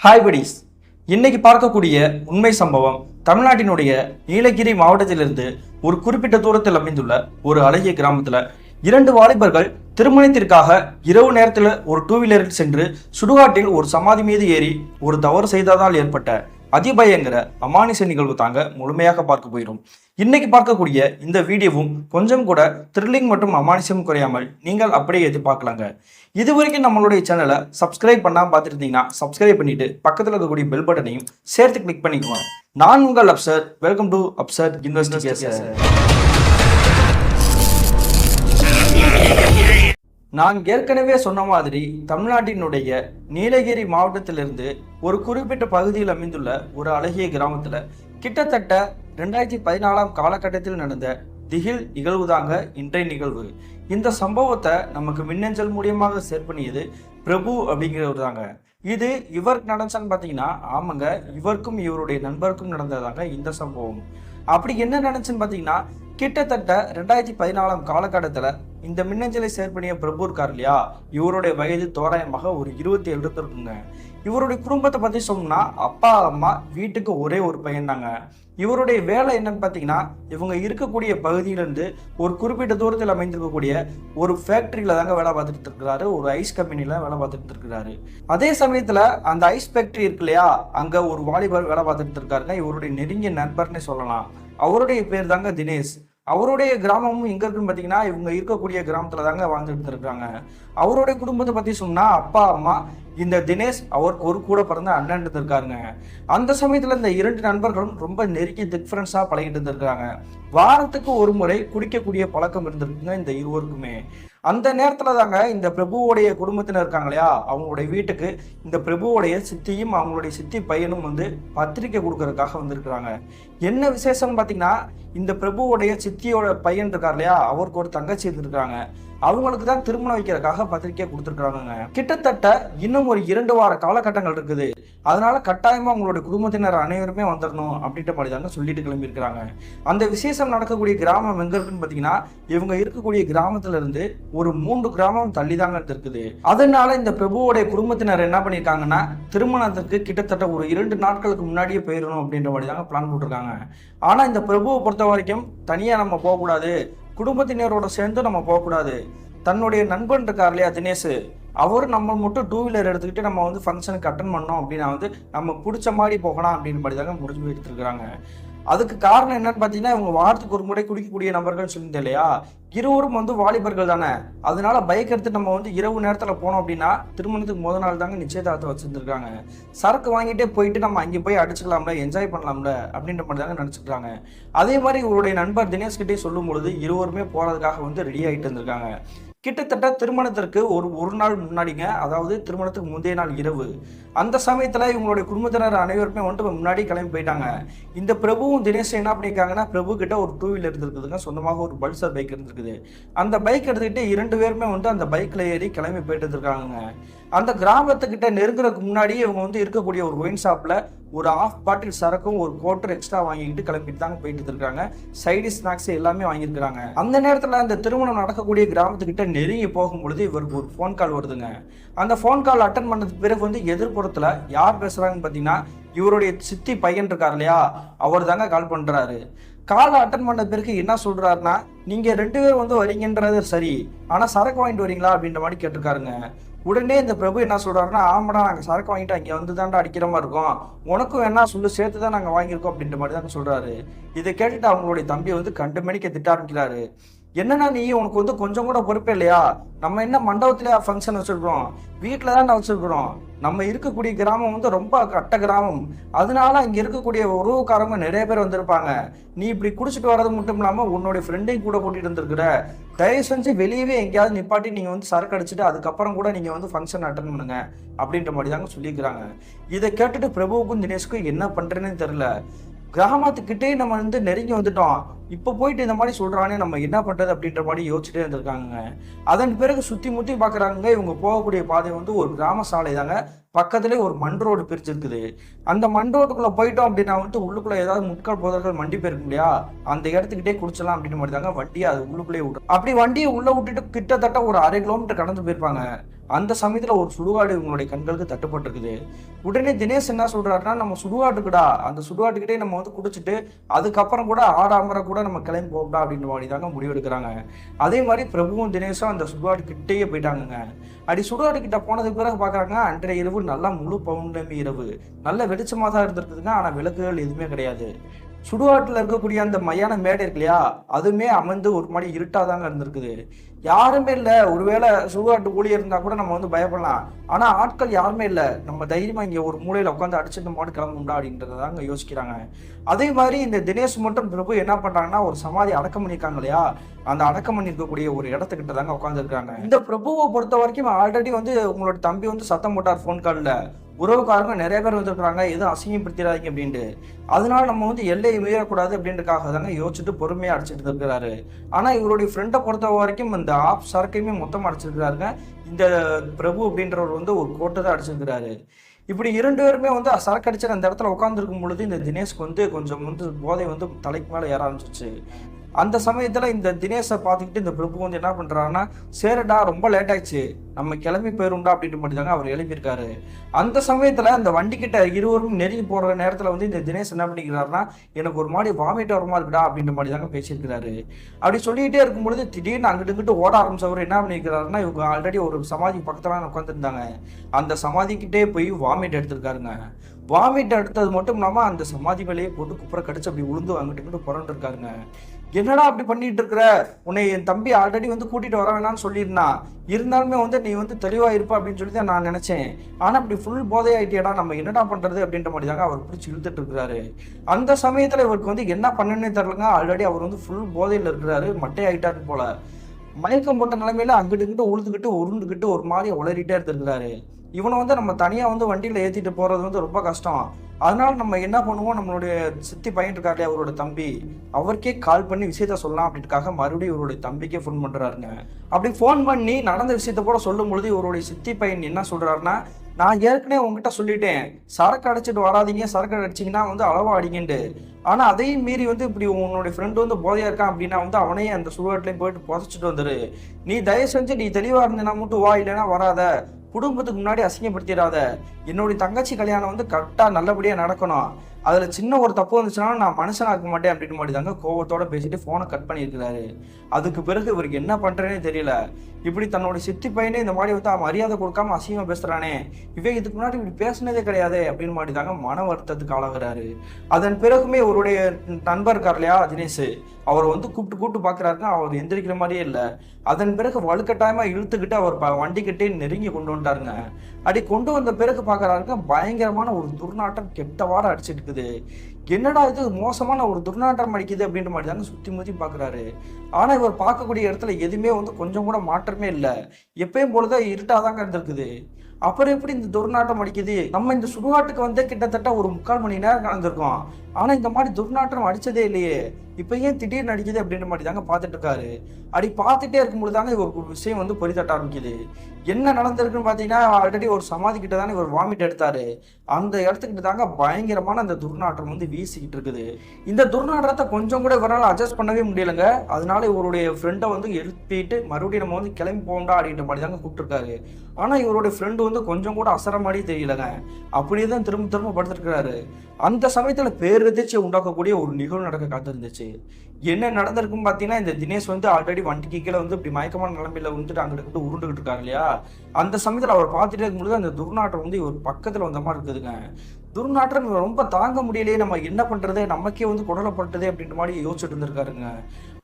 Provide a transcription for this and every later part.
Hi buddies இன்னைக்கு பார்க்கக்கூடிய உண்மை சம்பவம் தமிழ்நாட்டினுடைய நீலகிரி மாவட்டத்திலிருந்து ஒரு குறிப்பிட்ட தூரத்தில் அமைந்துள்ள ஒரு அழகிய கிராமத்தில் இரண்டு வாலிபர்கள் திருமணத்திற்காக இரவு நேரத்தில் ஒரு டூ வீலரில் சென்று சுடுகாட்டில் ஒரு சமாதி மீது ஏறி ஒரு தவறு செய்ததால் ஏற்பட்ட அதிபயங்கர அமானுஷ நிகழ்வு தாங்க முழுமையாக பார்க்க போயிடும் இன்னைக்கு பார்க்கக்கூடிய இந்த வீடியோவும் கொஞ்சம் கூட த்ரில்லிங் மற்றும் அமானுஷம் குறையாமல் நீங்கள் அப்படியே எதிர்பார்க்கலாங்க. இது வரைக்கும் நம்மளுடைய சேனலை சப்ஸ்கிரைப் பண்ணாம பார்த்துருந்தீங்கன்னா சப்ஸ்கிரைப் பண்ணிட்டு பக்கத்தில் இருக்கக்கூடிய பெல் பட்டனையும் சேர்த்து கிளிக் பண்ணிக்குவோம் நான் உங்கள் Absar welcome to Absar investigation நான் ஏற்கனவே சொன்ன மாதிரி தமிழ்நாட்டினுடைய நீலகிரி மாவட்டத்திலிருந்து ஒரு குறிப்பிட்ட பகுதியில் அமைந்துள்ள ஒரு அழகிய கிராமத்தில் கிட்டத்தட்ட ரெண்டாயிரத்தி பதினாலாம் காலகட்டத்தில் நடந்த திகில் நிகழ்வுதாங்க இன்றைய நிகழ்வு. இந்த சம்பவத்தை நமக்கு மின்னஞ்சல் மூலியமாக ஷேர் பண்ணியது பிரபு அப்படிங்கிறவர் தாங்க இது இவருக்கு நடந்துச்சான்னு பார்த்தீங்கன்னா ஆமாங்க இவருக்கும் இவருடைய நண்பருக்கும் நடந்ததாங்க இந்த சம்பவம். அப்படி என்ன நடந்துச்சுன்னு பார்த்தீங்கன்னா கிட்டத்தட்ட ரெண்டாயிரத்தி பதினாலாம் காலகட்டத்தில் இந்த மின்னஞ்சலை செயற்பணிய பண்ணிய பிரபு இருக்கார் இல்லையா? இவருடைய வயது தோராயமாக ஒரு இருபத்தி ஏழு இருக்குங்க இவருடைய குடும்பத்தை பற்றி சொன்னா அப்பா அம்மா வீட்டுக்கு ஒரே ஒரு பையன் தாங்க இவருடைய வேலை என்னன்னு பார்த்தீங்கன்னா இவங்க இருக்கக்கூடிய பகுதியிலேருந்து ஒரு குறிப்பிட்ட தூரத்தில் அமைந்திருக்கக்கூடிய ஒரு ஃபேக்ட்ரியில் தாங்க வேலை பார்த்துட்டு இருக்கிறாரு ஒரு ஐஸ் கம்பெனியில் வேலை பார்த்துட்டு இருக்கிறாரு அதே சமயத்தில் அந்த ஐஸ் ஃபேக்ட்ரி இருக்கு இல்லையா? அங்கே ஒரு வாலிபர் வேலை பார்த்துட்டு இருக்காருங்க. இவருடைய நெருங்கிய நண்பர்னே சொல்லலாம். அவருடைய பேர் தாங்க தினேஷ். அவருடைய கிராமமும் எங்க இருக்குன்னு பார்த்தீங்கன்னா இவங்க இருக்கக்கூடிய கிராமத்துல தாங்க வாழ்ந்துட்டு இருக்காங்க அவருடைய குடும்பத்தை பத்தி சொன்னா அப்பா அம்மா இந்த தினேஷ் அவருக்கு ஒரு கூட பிறந்த அண்ணன் இருக்காருங்க அந்த சமயத்துல இந்த இரண்டு நண்பர்களும் ரொம்ப நெருக்கி திக் பழகிட்டு இருந்திருக்காங்க. வாரத்துக்கு ஒரு முறை குடிக்கக்கூடிய பழக்கம் இருந்திருக்குங்க இந்த இருவருக்குமே. அந்த நேரத்துல தாங்க இந்த பிரபுவோடைய குடும்பத்தினர் இருக்காங்க இல்லையா? அவங்களுடைய வீட்டுக்கு இந்த பிரபுவோடைய சித்தியும் அவங்களுடைய சித்தி பையனும் வந்து பத்திரிக்கை கொடுக்கறதுக்காக வந்திருக்கிறாங்க. என்ன விசேஷம்னு பார்த்தீங்கன்னா இந்த பிரபுவோடைய சித்தியோட பையன் இருக்கார் இல்லையா? அவருக்கு ஒரு தங்கச்சி இருந்திருக்காங்க. அவங்களுக்கு தான் திருமணம் வைக்கிறதுக்காக பத்திரிக்கை கொடுத்துருக்காங்க கிட்டத்தட்ட இன்னும் ஒரு இரண்டு வார காலகட்டங்கள் இருக்குது. அதனால கட்டாயமா உங்களுடைய குடும்பத்தினர் அனைவருமே வந்துடணும் அப்படின்ற மாதிரி தாங்க சொல்லிட்டு கிளம்பியிருக்கிறாங்க. அந்த விசேஷம் நடக்கக்கூடிய கிராமம் எங்க இருக்குன்னு பார்த்தீங்கன்னா இவங்க இருக்கக்கூடிய கிராமத்துல இருந்து ஒரு மூன்று கிராமம் தள்ளி தாங்க இருக்குது. அதனால இந்த பிரபுவோடைய குடும்பத்தினர் என்ன பண்ணியிருக்காங்கன்னா திருமணத்திற்கு கிட்டத்தட்ட ஒரு இரண்டு நாட்களுக்கு முன்னாடியே போயிடணும் அப்படின்ற மாதிரி தாங்க பிளான் போட்டிருக்காங்க. ஆனா இந்த பிரபுவை பொறுத்த வரைக்கும் தனியா நம்ம போகக்கூடாது. குடும்பத்தினரோட சேர்ந்து நம்ம போகக்கூடாது. தன்னுடைய நண்பன் இருக்கார் இல்லையா தினேஷ்? அவர் நம்ம மட்டும் டூ வீலர் எடுத்துக்கிட்டு நம்ம வந்து ஃபங்க்ஷனுக்கு அட்டன் பண்ணோம் அப்படின்னா வந்து நம்ம பிடிச்ச மாதிரி போகலாம் அப்படின்னு மாதிரி தாங்க முடிஞ்சு எடுத்துருக்குறாங்க. அதுக்கு காரணம் என்னன்னு பார்த்தீங்கன்னா இவங்க வாரத்துக்கு ஒரு முறை குடிக்கக்கூடிய நபர்கள் சொல்லியிருந்தேன் இல்லையா? இருவரும் வந்து வாலிபர்கள் தானே. அதனால பைக் எடுத்து நம்ம வந்து இரவு நேரத்தில் போனோம் அப்படின்னா திருமணத்துக்கு முத நாள் தாங்க நிச்சயதார்த்தம் வச்சுருந்துருக்காங்க. சரக்கு வாங்கிட்டே போயிட்டு நம்ம அங்கே போய் அடிச்சுக்கலாம்ல என்ஜாய் பண்ணலாம்ல அப்படின்ற மாதிரி தாங்க நினச்சிக்கிறாங்க அதே மாதிரி இவருடைய நண்பர் தினேஷ்கிட்டே சொல்லும் பொழுது இருவருமே போகிறதுக்காக வந்து ரெடி ஆகிட்டு இருந்திருக்காங்க. கிட்டத்தட்ட திருமணத்திற்கு ஒரு ஒரு நாள் முன்னாடிங்க அதாவது திருமணத்துக்கு முந்தைய நாள் இரவு. அந்த சமயத்தில் இவங்களுடைய குடும்பத்தினர் அனைவருமே வந்துட்டு முன்னாடி கிளம்பி போயிட்டாங்க. இந்த பிரபுவும் தினேஷ் என்ன பண்ணியிருக்காங்கன்னா பிரபு கிட்ட ஒரு டூ வீலர் இருந்திருக்குதுங்க. சொந்தமாக ஒரு பல்சர் பைக் இருந்திருக்குது. அந்த பைக் எடுத்துக்கிட்டு இரண்டு பேருமே வந்து அந்த பைக்கில் ஏறி கிளம்பி போயிட்டு இருந்திருக்காங்க அந்த கிராமத்துக்கிட்ட நெருங்குறதுக்கு முன்னாடியே இவங்க வந்து இருக்கக்கூடிய ஒரு ஒயின் ஷாப்பில் ஒரு ஆஃப் பாட்டில் சரக்கும் ஒரு கோட்டர் எக்ஸ்ட்ரா வாங்கிக்கிட்டு கிளம்பிட்டு தாங்க போயிட்டு இருக்காங்க சைடு ஸ்நாக்ஸ் எல்லாமே வாங்கியிருக்கிறாங்க. அந்த நேரத்தில் அந்த திருமணம் நடக்கக்கூடிய கிராமத்துக்கிட்ட நெருங்கி போகும்பொழுது இவருக்கு ஒரு ஃபோன் கால் வருதுங்க. அந்த ஃபோன் கால் அட்டன் பண்ணதுக்கு பிறகு வந்து எதிர்ப்புறத்தில் யார் பேசுகிறாங்கன்னு பார்த்தீங்கன்னா இவருடைய சித்தி பையன் இருக்கார் இல்லையா அவர் தாங்க கால் பண்ணுறாரு காலை அட்டன் பண்ண பிறகு என்ன சொல்கிறாருன்னா நீங்கள் ரெண்டு பேரும் வந்து வரீங்கன்றது சரி ஆனால் சரக்கு வாங்கிட்டு வரீங்களா? அப்படின்ற மாதிரி கேட்டிருக்காருங்க. உடனே இந்த பிரபு என்ன சொல்கிறாருன்னா ஆமாடா நாங்கள் சரக்கு வாங்கிட்டு அங்கே வந்து தாண்டா அடிக்கிற மாதிரி இருக்கோம். உனக்கும் என்ன சொல்லு சேர்த்து தான் நாங்கள் வாங்கியிருக்கோம் அப்படின்ற மாதிரி தான் சொல்கிறாரு இதை கேட்டுட்டு அவங்களுடைய தம்பி வந்து கண்டு மணிக்க திட்ட ஆரம்பிக்கிறாரு. என்னன்னா நீ? உனக்கு வந்து கொஞ்சம் கூட பொறுப்பே இல்லையா? நம்ம என்ன மண்டபத்துல ஃபங்க்ஷன் வச்சிருக்கிறோம். வீட்டில் தான் வச்சிருக்கிறோம். நம்ம இருக்கக்கூடிய கிராமம் வந்து ரொம்ப கட்ட கிராமம். அதனால இங்க இருக்கக்கூடிய உறவுக்காரங்க நிறைய பேர் வந்திருப்பாங்க. நீ இப்படி குடிச்சிட்டு வர்றது மட்டும் இல்லாம உன்னுடைய ஃப்ரெண்டையும் கூட கூட்டிட்டு வந்திருக்கிற. தயவு செஞ்சு வெளியவே எங்கேயாவது நிப்பாட்டி நீங்க வந்து சரக்கு அடிச்சுட்டு அதுக்கப்புறம் கூட நீங்க வந்து ஃபங்க்ஷன் அட்டன் பண்ணுங்க. அப்படின்ற மாதிரி தாங்க சொல்லியிருக்கிறாங்க. இதை கேட்டுட்டு பிரபுவுக்கும் தினேஷுக்கும் என்ன பண்றேன்னு தெரியல. கிராமத்துக்கிட்டே நம்ம வந்து நெருங்கி வந்துட்டோம். இப்போ போயிட்டு இந்த மாதிரி சொல்றானே நம்ம என்ன பண்றது அப்படின்ற மாதிரி யோசிச்சுட்டே இருந்திருக்காங்க. அதன் பிறகு சுத்தி முத்தி பாக்குறாங்க இவங்க போகக்கூடிய பாதை வந்து ஒரு கிராம சாலை தாங்க. பக்கத்துலேயே ஒரு மண் ரோடு பிரிச்சிருக்குது அந்த மண் ரோட்டுக்குள்ள போயிட்டோம் அப்படின்னா வந்துட்டு உள்ளுக்குள்ள ஏதாவது முட்கள் புதர்கள் மண்டி போயிருக்கும் இல்லையா? அந்த இடத்துக்கிட்டே குடிச்சலாம் அப்படின்னு மாதிரி தாங்க வண்டியை அது உள்ளுக்குள்ளேயே விட்டு அப்படி வண்டியை உள்ள விட்டுட்டு கிட்டத்தட்ட ஒரு அரை கிலோமீட்டர் கடந்து போயிருப்பாங்க. அந்த சமயத்தில் ஒரு சுடுகாடு இவங்களுடைய கண்களுக்கு தட்டுப்பட்டிருக்குது. உடனே தினேஷ் என்ன சொல்கிறாருன்னா நம்ம சுடுகாட்டுக்குடா அந்த சுடுகாட்டுக்கிட்டே நம்ம வந்து குடிச்சிட்டு அதுக்கப்புறம் கூட ஆடாமரை கூட நம்ம கிளம்பி போகடா அப்படின்ற மாதிரி தாங்க முடிவெடுக்கிறாங்க அதே மாதிரி பிரபுவும் தினேஷும் அந்த சுடுகாட்டுக்கிட்டேயே போயிட்டாங்கங்க. அப்படி சுடுகாட்டுக்கிட்ட போனதுக்கு பிறகு பார்க்குறாங்க அன்றைய இரவு நல்லா முழு பௌர்ணமி இரவு. நல்ல வெளிச்சமாக தான் இருந்திருக்குதுங்க ஆனால் விளக்குகள் எதுவுமே கிடையாது. சுடுகாட்டில் இருக்கக்கூடிய அந்த மையான மேடை இருக்கு இல்லையா அதுவுமே அமைந்து ஒரு மாதிரி இருட்டாக தாங்க இருந்திருக்குது. யாருமே இல்லை. ஒருவேளை சுடுகாட்டு ஊழியர் இருந்தால் கூட நம்ம வந்து பயப்படலாம். ஆனால் ஆட்கள் யாருமே இல்லை. நம்ம தைரியமாக இங்கே ஒரு மூலையில் உட்காந்து அடிச்சுட்டு மாட்டு கிளம்புண்டா அப்படின்றத அங்கே யோசிக்கிறாங்க. அதே மாதிரி இந்த தினேஷ் மட்டும் பிரபு என்ன பண்ணுறாங்கன்னா ஒரு சமாதி அடக்கம் பண்ணியிருக்காங்க இல்லையா? அந்த அடக்கம் பண்ணியிருக்கக்கூடிய ஒரு இடத்துக்கிட்ட தாங்க உட்காந்துருக்காங்க இந்த பிரபுவை பொறுத்த வரைக்கும் ஆல்ரெடி வந்து உங்களோட தம்பி வந்து சத்தம் போட்டார் ஃபோன் காலில் உறவுக்காரங்க நிறைய பேர் வந்திருக்கிறாங்க எதுவும் அசிங்கப்படுத்திடாதீங்க அப்படின்ட்டு. அதனால நம்ம வந்து எல்லையை மீறக்கூடாது அப்படின்றக்காக தாங்க யோசிச்சுட்டு பொறுமையாக அடிச்சிட்டு இருக்கிறாரு. ஆனால் இவருடைய ஃப்ரெண்டை பொறுத்த வரைக்கும் இந்த ஆப் சரக்கையுமே மொத்தமாக அடிச்சிருக்கிறாருங்க. இந்த பிரபு அப்படின்றவர் வந்து ஒரு கோட்டை தான் அடிச்சிருக்கிறாரு. இப்படி இரண்டு பேருமே வந்து சரக்கு அடிச்சு அந்த இடத்துல உட்காந்துருக்கும் பொழுது இந்த தினேஷ்க்கு வந்து கொஞ்சம் வந்து போதை வந்து தலைக்கு மேலே ஏற ஆரம்பிச்சிச்சு அந்த சமயத்தில் இந்த தினேஷை பார்த்துக்கிட்டு இந்த பிரபு வந்து என்ன பண்ணுறாருன்னா சரிடா ரொம்ப லேட் ஆயிடுச்சு. நம்ம கிளம்பி போயிருண்டா அப்படின்ட்டு மட்டும்தாங்க அவர் எழுப்பியிருக்காரு. அந்த சமயத்தில் அந்த வண்டிக்கிட்ட இருவரும் நெருங்கி போகிற நேரத்தில் வந்து இந்த தினேஷ் என்ன பண்ணிக்கிறாருன்னா எனக்கு ஒரு மாதிரி வாமிட் வரமா இருக்குடா அப்படின்ற மாதிரி தாங்க பேசியிருக்கிறாரு. அப்படி சொல்லிக்கிட்டே இருக்கும் பொழுது திடீர்னு அங்கிட்டு இங்கிட்டு ஓட ஆரம்பிச்சவர் என்ன பண்ணியிருக்கிறாருன்னா இவங்க ஆல்ரெடி ஒரு சமாதி பக்கத்தில் உட்காந்துருந்தாங்க அந்த சமாதிக்கிட்டே போய் வாமிட் எடுத்திருக்காருங்க. வாமிட் எடுத்தது மட்டும் இல்லாமல் அந்த சமாதி மேலேயே போட்டு குப்புற கடிச்சு அப்படி உளுந்து அங்கிட்டு இங்கிட்டு புரண்டு இருக்காருங்க என்னடா அப்படி பண்ணிட்டு இருக்கிற? உன்னை என் தம்பி ஆல்ரெடி வந்து கூட்டிட்டு வர வேணாம்னு சொல்லியிருந்தான் இருந்தாலுமே வந்து நீ வந்து தெளிவா இருப்ப அப்படின்னு சொல்லி தான் நான் நினைச்சேன். ஆனா அப்படி ஃபுல் போதை ஆயிட்டியடா நம்ம என்னடா பண்றது அப்படின்ற மாதிரி தாங்க அவர் பிடிச்சி இழுத்துட்டு இருக்கிறாரு. அந்த சமயத்துல இவருக்கு வந்து என்ன பண்ணுன்னே தெரியலங்க. ஆல்ரெடி அவர் வந்து ஃபுல் போதையில இருக்கிறாரு. மட்டை ஆயிட்டாரு போல. மயக்கம் போட்ட நிலைமையில அங்கிட்டு இங்கிட்டு உழுதுகிட்டு உருண்டுகிட்டு ஒரு மாதிரி உளறிட்டே இருந்திருக்கிறாரு. இவனை வந்து நம்ம தனியாக வந்து வண்டியில் ஏற்றிட்டு போகிறது வந்து ரொம்ப கஷ்டம். அதனால் நம்ம என்ன பண்ணுவோம்? நம்மளுடைய சித்தி பையன் இருக்காரு அவரோட தம்பி. அவருக்கே கால் பண்ணி விஷயத்த சொல்லலாம் அப்படின்றக்காக மறுபடியும் இவருடைய தம்பிக்கே ஃபோன் பண்ணுறாருங்க அப்படி ஃபோன் பண்ணி நடந்த விஷயத்த கூட சொல்லும் பொழுது இவருடைய சித்தி பையன் என்ன சொல்கிறாருன்னா நான் ஏற்கனவே உங்ககிட்ட சொல்லிட்டேன். சரக்கு அடைச்சிட்டு வராதீங்க. சரக்கு அடிச்சிங்கன்னா வந்து அளவாக அடிங்கண்டு. ஆனால் அதையும் மீறி வந்து இப்படி உன்னுடைய ஃப்ரெண்டு வந்து போதையாக இருக்கான் அப்படின்னா வந்து அவனையே அந்த சுடுகாட்டிலையும் போயிட்டு புதைச்சிட்டு வந்துரு. நீ தயவு செஞ்சு நீ தெளிவாக இருந்தேன்னா மட்டும் வா இல்லைன்னா வராத. குடும்பத்துக்கு முன்னாடி அசிங்கப்படுத்திடாத. என்னுடைய தங்கச்சி கல்யாணம் வந்து கரெக்டாக நல்லபடியாக நடக்கணும். அதில் சின்ன ஒரு தப்பு வந்துச்சுன்னா நான் மனுஷனாக இருக்க மாட்டேன் அப்படின்னு மாட்டி தாங்க கோவத்தோட பேசிட்டு ஃபோனை கட் பண்ணியிருக்கிறாரு. அதுக்கு பிறகு இவருக்கு என்ன பண்ணுறேனே தெரியல. இப்படி தன்னோட சித்தி பையனே இந்த மாதிரி வந்து அவன் மரியாதை கொடுக்காம அசிங்கமாக பேசுகிறானே இவன் இதுக்கு முன்னாடி இப்படி பேசுனதே கிடையாது அப்படின்னு மாதிரி தாங்க மன வருத்தத்துக்கு ஆளாகிறாரு. அதன் பிறகுமே அவருடைய நண்பர் இருக்கார் இல்லையா தினேஷ்? அவர் வந்து கூப்பிட்டு கூப்பிட்டு பார்க்குறாருங்க அவர் எந்திரிக்கிற மாதிரியே இல்லை. அதன் பிறகு வலுக்கட்டாயமாக இழுத்துக்கிட்டு அவர் ப- வண்டிக்கிட்டே நெருங்கி கொண்டு வந்துட்டாருங்க அப்படி கொண்டு வந்த பிறகு பார்க்குறாருங்க பயங்கரமான ஒரு துர்நாட்டம் கெட்டவாட அடிச்சிட்டு இருக்குது. என்னடா இது மோசமான ஒரு துர்நாற்றம் அடிக்குது அப்படின்ற மாதிரி தாங்க சுற்றி முற்றி பார்க்குறாரு ஆனால் இவர் பார்க்கக்கூடிய இடத்துல எதுவுமே வந்து கொஞ்சம் கூட மாற்றமே இல்லை. எப்பயும் இருட்டாக தான் இருந்திருக்குது. அப்புறம் எப்படி இந்த துர்நாற்றம் அடிக்குது? நம்ம இந்த சுடுகாட்டுக்கு வந்து கிட்டத்தட்ட ஒரு முக்கால் மணி நேரம் கலந்துருக்கோம். ஆனா இந்த மாதிரி துர்நாற்றம் அடிச்சதே இல்லையே. இப்போ ஏன் திடீர்னு அடிக்குது அப்படின்ற மாதிரி தாங்க பார்த்துட்டு இருக்காரு. அப்படி பார்த்துட்டே இருக்கும்போது தாங்க இவர் ஒரு விஷயம் வந்து பொறித்தட்ட ஆரம்பிக்குது. என்ன நடந்திருக்குன்னு பார்த்தீங்கன்னா ஆல்ரெடி ஒரு சமாதி கிட்ட தானே இவர் வாமிட் எடுத்தாரு. அந்த இடத்துக்கிட்ட தாங்க பயங்கரமான அந்த துர்நாற்றம் வந்து வீசிக்கிட்டு இருக்குது. இந்த துர்நாற்றத்தை கொஞ்சம் கூட இவரால் அட்ஜஸ்ட் பண்ணவே முடியலங்க. அதனால இவருடைய ஃப்ரெண்டை வந்து எழுப்பிட்டு மறுபடியும் நம்ம வந்து கிளம்பி போகண்டா அப்படின்ற மாதிரி தாங்க கூப்பிட்டுருக்காரு. ஆனால் இவருடைய ஃப்ரெண்டு வந்து கொஞ்சம் கூட அசர மாதிரி தெரியலங்க. அப்படியே தான் திரும்ப திரும்ப படுத்திருக்கிறாரு. அந்த சமயத்தில் பேரதிர்ச்சியை உண்டாக்கக்கூடிய ஒரு நிகழ்வு நடக்க காத்திருந்துச்சு. என்ன நடந்திருக்குன்னு பார்த்தீங்கன்னா இந்த தினேஷ் வந்து ஆல்ரெடி வண்டிக்கு கீழே வந்து இப்படி மயக்கமான நிலமையில வந்துட்டு அங்கிட்டு உருண்டுகிட்டு இருக்காரு இல்லையா? அந்த சமயத்தில் அவர் பார்த்துட்டே இருக்கும்போது அந்த துர்நாற்றம் வந்து இவர் பக்கத்தில் வந்த மாதிரி இருக்குதுங்க. துர்நாற்றம் ரொம்ப தாங்க முடியலையே நம்ம என்ன பண்ணுறது நமக்கே வந்து குடலப்பட்டது அப்படின்ற மாதிரி யோசிச்சுட்டு இருந்திருக்காருங்க.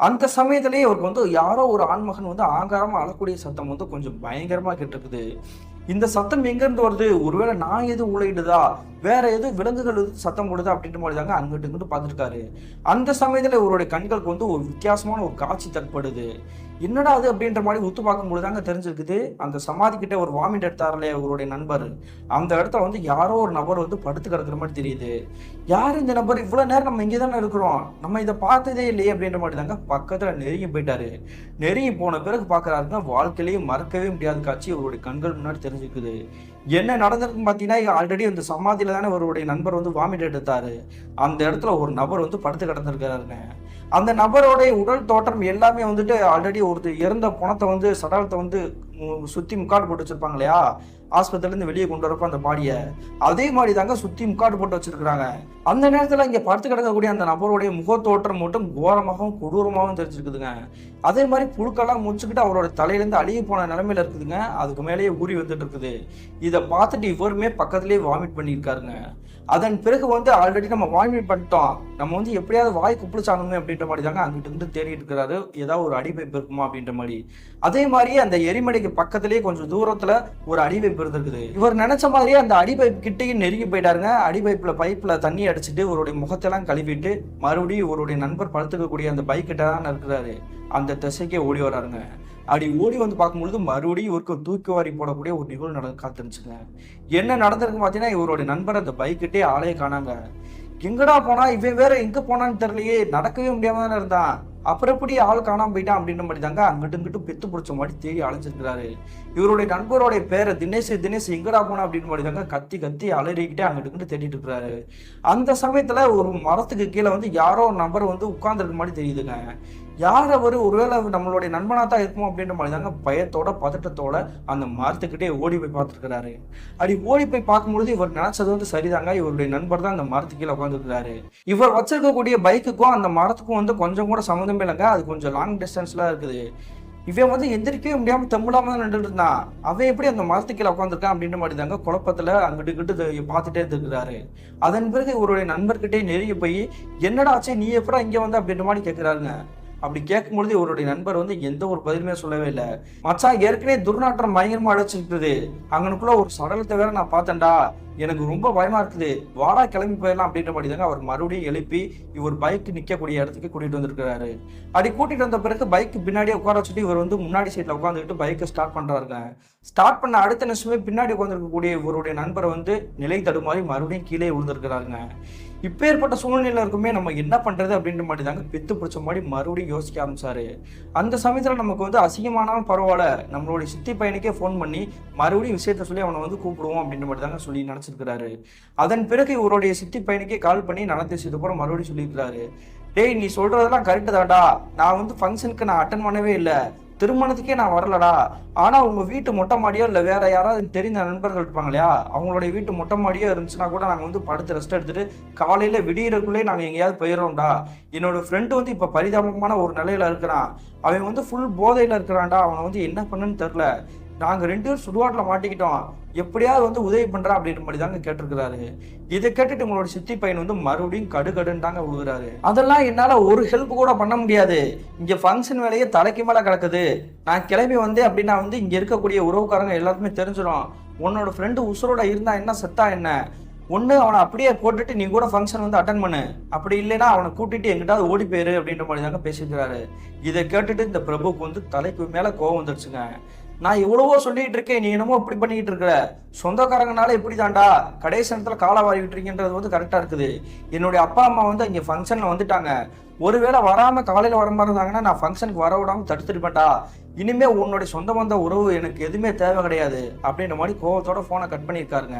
அந்த சமயத்திலேயே இவருக்கு வந்து யாரோ ஒரு ஆண்மகன் வந்து ஆங்காரமாக அழக்கூடிய சத்தம் வந்து கொஞ்சம் பயங்கரமாக கேட்டிருக்குது. இந்த சத்தம் எங்கேருந்து வருது? ஒருவேளை நான் எது உழையிடுதா வேற எதுவும் விலங்குகள் சத்தம் போடுதா அப்படின்ற மாதிரி தாங்க அங்கிட்டு இங்கிட்டு பார்த்துருக்காரு அந்த சமயத்தில் இவருடைய கண்களுக்கு வந்து ஒரு வித்தியாசமான ஒரு காட்சி தற்படுது என்னடா அது அப்படின்ற மாதிரி உத்து பார்க்கும்போது தாங்க தெரிஞ்சிருக்குது. அந்த சமாதி கிட்ட ஒரு வாமிட் எடுத்தாரலே அவருடைய நண்பர். அந்த இடத்துல வந்து யாரோ ஒரு நபர் வந்து படுத்து கிடக்குற மாதிரி தெரியுது. யார் இந்த நபர்? இவ்வளோ நேரம் நம்ம இங்கே தானே இருக்கிறோம். நம்ம இதை பார்த்ததே இல்லையே அப்படின்ற மாதிரி தாங்க பக்கத்தில் நெருங்கி போயிட்டாரு. நெருங்கி போன பிறகு பார்க்குறாருன்னா வாழ்க்கையிலேயே மறக்கவே முடியாத காட்சி அவருடைய கண்கள் முன்னாடி தெரிஞ்சுக்குது என்ன நடந்திருக்குன்னு பார்த்தீங்கன்னா ஆல்ரெடி அந்த சமாதியில் தானே அவருடைய நண்பர் வந்து வாமிட் எடுத்தார். அந்த இடத்துல ஒரு நபர் வந்து படுத்து கிடந்திருக்கிறாருங்க. அந்த நபரோடைய உடல் தோற்றம் எல்லாமே வந்துட்டு ஆல்ரெடி ஒரு இறந்த பணத்தை வந்து சடலத்தை வந்து சுத்தி முக்காடு போட்டு வச்சிருப்பாங்க இல்லையா? ஆஸ்பத்திரில இருந்து வெளியே கொண்டு வரப்ப அந்த பாடியை அதே மாதிரி தாங்க சுத்தி முக்காடு போட்டு வச்சிருக்காங்க அந்த நேரத்துல இங்க படுத்து கிடக்கக்கூடிய அந்த நபருடைய முகத்தோற்றம் மட்டும் கோரமாகவும் கொடூரமாகவும் தெரிஞ்சிருக்குதுங்க. அதே மாதிரி புழுக்கெல்லாம் முடிச்சுக்கிட்டு அவரோட தலையிலேருந்து அழுகி போன நிலைமையில இருக்குதுங்க. அதுக்கு மேலேயே ஊறி வந்துட்டு இருக்குது. இதை பார்த்துட்டு இவருமே பக்கத்துலேயே வாமிட் பண்ணியிருக்காருங்க. அதன் பிறகு வந்து ஆல்ரெடி நம்ம வாய்மை பண்ணிட்டோம் நம்ம வந்து எப்படியாவது வாய் குப்பிளிச்சாங்கன்னு அப்படின்ற மாதிரி தாங்க அங்கிட்ட இருந்து தேடிட்டு இருக்கிறாரு. ஏதாவது ஒரு அடிவைப்பு இருக்குமா அப்படின்ற மாதிரி. அதே மாதிரியே அந்த எரிமலைக்கு பக்கத்துலேயே கொஞ்சம் தூரத்துல ஒரு அடிவைப்பு இருந்திருக்குது. இவர் நினைச்ச மாதிரியே அந்த அடிபைப் கிட்டேயும் நெருங்கி போயிட்டாருங்க. அடிபைப்புல பைப்ல தண்ணி அடிச்சிட்டு இவருடைய முகத்தெல்லாம் கழுவிட்டு மறுபடியும் இவருடைய நண்பர் படுத்துக்கக்கூடிய அந்த பைக்கிட்ட தான் இருக்கிறாரு. அந்த திசைக்கே ஓடி வராருங்க. அப்படி ஓடி வந்து பார்க்கும்பொழுது மறுபடியும் இவருக்கு தூக்கி வாரி போடக்கூடிய ஒரு நிகழ்வு நடந்து காத்துருந்துச்சுங்க என்ன நடந்திருக்கு பார்த்தீங்கன்னா இவருடைய நண்பர் அந்த பைக்கிட்டே ஆளே காணாங்க. எங்கடா போனா? இவன் வேற எங்க போனான்னு தெரியலையே. நடக்கவே முடியாம தானே இருந்தான். அப்புறம் எப்படி ஆள் காணாம போயிட்டான் அப்படின்ற மாதிரி தாங்க அங்கிட்டு இங்கிட்டு பெத்து பிடிச்ச மாதிரி தேடி அலைஞ்சிருக்கிறாரு. இவருடைய நண்பருடைய பேரை தினேஷ் தினேஷ் எங்கடா போனா அப்படின்னு மாதிரி தாங்க கத்தி கத்தி அலறிக்கிட்டே அங்கிட்டு இங்கிட்டு தேடிட்டு இருக்கிறாரு. அந்த சமயத்துல ஒரு மரத்துக்கு கீழே வந்து யாரோ ஒரு நபர் வந்து உட்கார்ந்துருக்க மாதிரி தெரியுதுங்க. யார் அவர் ஒருவேளை நம்மளுடைய நண்பனாக தான் இருக்குமோ அப்படின்ற மாதிரி தாங்க பயத்தோட பதட்டத்தோட அந்த மரத்துக்கிட்டே ஓடி போய் பார்த்துருக்கிறாரு. அப்படி ஓடி போய் பார்க்கும்பொழுது இவர் நினைச்சது வந்து சரிதாங்க. இவருடைய நண்பர் தான் அந்த மரத்து கீழே உட்காந்துருக்கிறாரு இவர் வச்சிருக்கக்கூடிய பைக்குக்கும் அந்த மரத்துக்கும் வந்து கொஞ்சம் கூட சம்மந்தம் இல்லைங்க. அது கொஞ்சம் லாங் டிஸ்டன்ஸ்லாம் இருக்குது. இவன் வந்து எந்திரிக்கவே முடியாம தம்பிடாம தான் நின்றுட்டு இருந்தான். அவன் எப்படி அந்த மரத்து கீழே உட்காந்துருக்கான் அப்படின்ற மாதிரி தாங்க குழப்பத்துல அங்கிட்டு இங்கிட்டு பார்த்துட்டே இருக்கிறாரு அதன் பிறகு இவருடைய நண்பர்கிட்டே நெருங்கி போய் என்னடா ஆச்சு? நீ எப்படா இங்க வந்த? அப்படின்ற மாதிரி கேட்கிறாருங்க அப்படி கேட்கும்பொழுது இவருடைய நண்பர் வந்து எந்த ஒரு பதிலுமே சொல்லவே இல்லை. மச்சான் ஏற்கனவே துர்நாற்றம் பயங்கரமா அடைச்சிருக்குது. அங்கனுக்குள்ள ஒரு சடலத்தை வேற நான் பார்த்தேன்டா. எனக்கு ரொம்ப பயமா இருக்குது. வாடா கிளம்பி போயிடலாம் அப்படின்ற மாதிரி தாங்க அவர் மறுபடியும் எழுப்பி இவர் பைக் நிக்கக்கூடிய இடத்துக்கு கூட்டிட்டு வந்திருக்கிறாரு. அப்படி கூட்டிட்டு வந்த பிறகு பைக் பின்னாடியே உட்கார வச்சுட்டு இவர் வந்து முன்னாடி சைட்ல உட்காந்துக்கிட்டு பைக்கை ஸ்டார்ட் பண்றாருங்க. ஸ்டார்ட் பண்ண அடுத்த நிமிஷமே பின்னாடி உட்காந்துருக்கக்கூடிய இவருடைய நண்பரை வந்து நிலை தடுமாறி மறுபடியும் கீழே விழுந்திருக்கிறாருங்க. இப்பேற்பட்ட சூழ்நிலை இருக்குமே நம்ம என்ன பண்றது அப்படின்ற மாதிரி தாங்க பித்து பிடிச்ச மாதிரி மறுபடியும் யோசிக்க ஆரம்பிச்சாரு. அந்த சமயத்துல நமக்கு வந்து அசிங்கமானாலும் பரவாயில்ல நம்மளுடைய சித்தி பையனுக்கே ஃபோன் பண்ணி மறுபடியும் விஷயத்த சொல்லி அவனை வந்து கூப்பிடுவோம் அப்படின்ற மாதிரி தாங்க சொல்லி ஆரம்பிச்சிருக்கிறாரு அதன் பிறகு இவருடைய சித்தி பையனுக்கே கால் பண்ணி நலத்தை செய்து போற மறுபடியும் சொல்லியிருக்கிறாரு. டேய் நீ சொல்றதெல்லாம் கரெக்டு தான்டா. நான் வந்து ஃபங்க்ஷனுக்கு நான் அட்டன் பண்ணவே இல்லை. திருமணத்துக்கே நான் வரலடா. ஆனா உங்க வீட்டு மொட்டை மாடியோ இல்ல வேற யாராவது தெரிந்த நண்பர்கள் இருப்பாங்க இல்லையா அவங்களுடைய வீட்டு மொட்டை மாடியோ இருந்துச்சுன்னா கூட நாங்க வந்து படுத்து ரெஸ்ட் எடுத்துட்டு காலையில விடியறதுக்குள்ளே நாங்க எங்கேயாவது போயிடுறோம்டா. என்னோட ஃப்ரெண்டு வந்து இப்ப பரிதாபமான ஒரு நிலையில இருக்கிறான். அவன் வந்து ஃபுல் போதையில இருக்கிறான்டா. அவனை வந்து என்ன பண்ணுன்னு தெரில நாங்க ரெண்டு பேரும் சுடுகாட்டில் மாட்டிக்கிட்டோம். எப்படியாவது வந்து உதவி பண்ணுறா அப்படின்ற மாதிரி தாங்க கேட்டிருக்கிறாரு இதை கேட்டுட்டு உங்களோட சித்தி பையன் வந்து மறுபடியும் கடுகடுன்னு தாங்க விழுகிறாரு அதெல்லாம் என்னால் ஒரு ஹெல்ப் கூட பண்ண முடியாது. இங்கே ஃபங்க்ஷன் வேலையே தலைக்கு மேலே கிடக்குது நான் கிளம்பி வந்தேன் அப்படின்னா வந்து இங்கே இருக்கக்கூடிய உறவுக்காரங்க எல்லாருமே தெரிஞ்சிடும் உன்னோட ஃப்ரெண்டு உசுரோட இருந்தா என்ன செத்தா என்ன? ஒன்று அவனை அப்படியே போட்டுட்டு நீ கூட ஃபங்க்ஷன் வந்து அட்டன் பண்ணு. அப்படி இல்லைன்னா அவனை கூட்டிட்டு எங்கிட்டாவது ஓடி போயிரு அப்படின்ற மாதிரி தாங்க பேசிக்கிறாரு இதை கேட்டுட்டு இந்த பிரபுக்கு வந்து தலைக்கு மேலே கோவம் வந்துருச்சுங்க. நான் இவ்வளவோ சொல்லிட்டு இருக்கேன் நீ என்னமோ இப்படி பண்ணிக்கிட்டு இருக்கிற? சொந்தக்காரங்கனால இப்படி தாண்டா கடைசி நேரத்தில் காலை வாரிக்கிட்டு விட்டுறீங்கன்றது வந்து கரெக்டாக இருக்குது. என்னுடைய அப்பா அம்மா வந்து இங்கே ஃபங்க்ஷனில் வந்துட்டாங்க. ஒருவேளை வராமல் காலையில் வர மாதிரி இருந்தாங்கன்னா நான் ஃபங்க்ஷனுக்கு வர விடாமல் தடுத்துருப்பேன்டா. இனிமே உன்னுடைய சொந்த பந்த உறவு எனக்கு எதுவுமே தேவை கிடையாது அப்படின்ற மாதிரி கோவத்தோட ஃபோனை கட் பண்ணியிருக்காருங்க.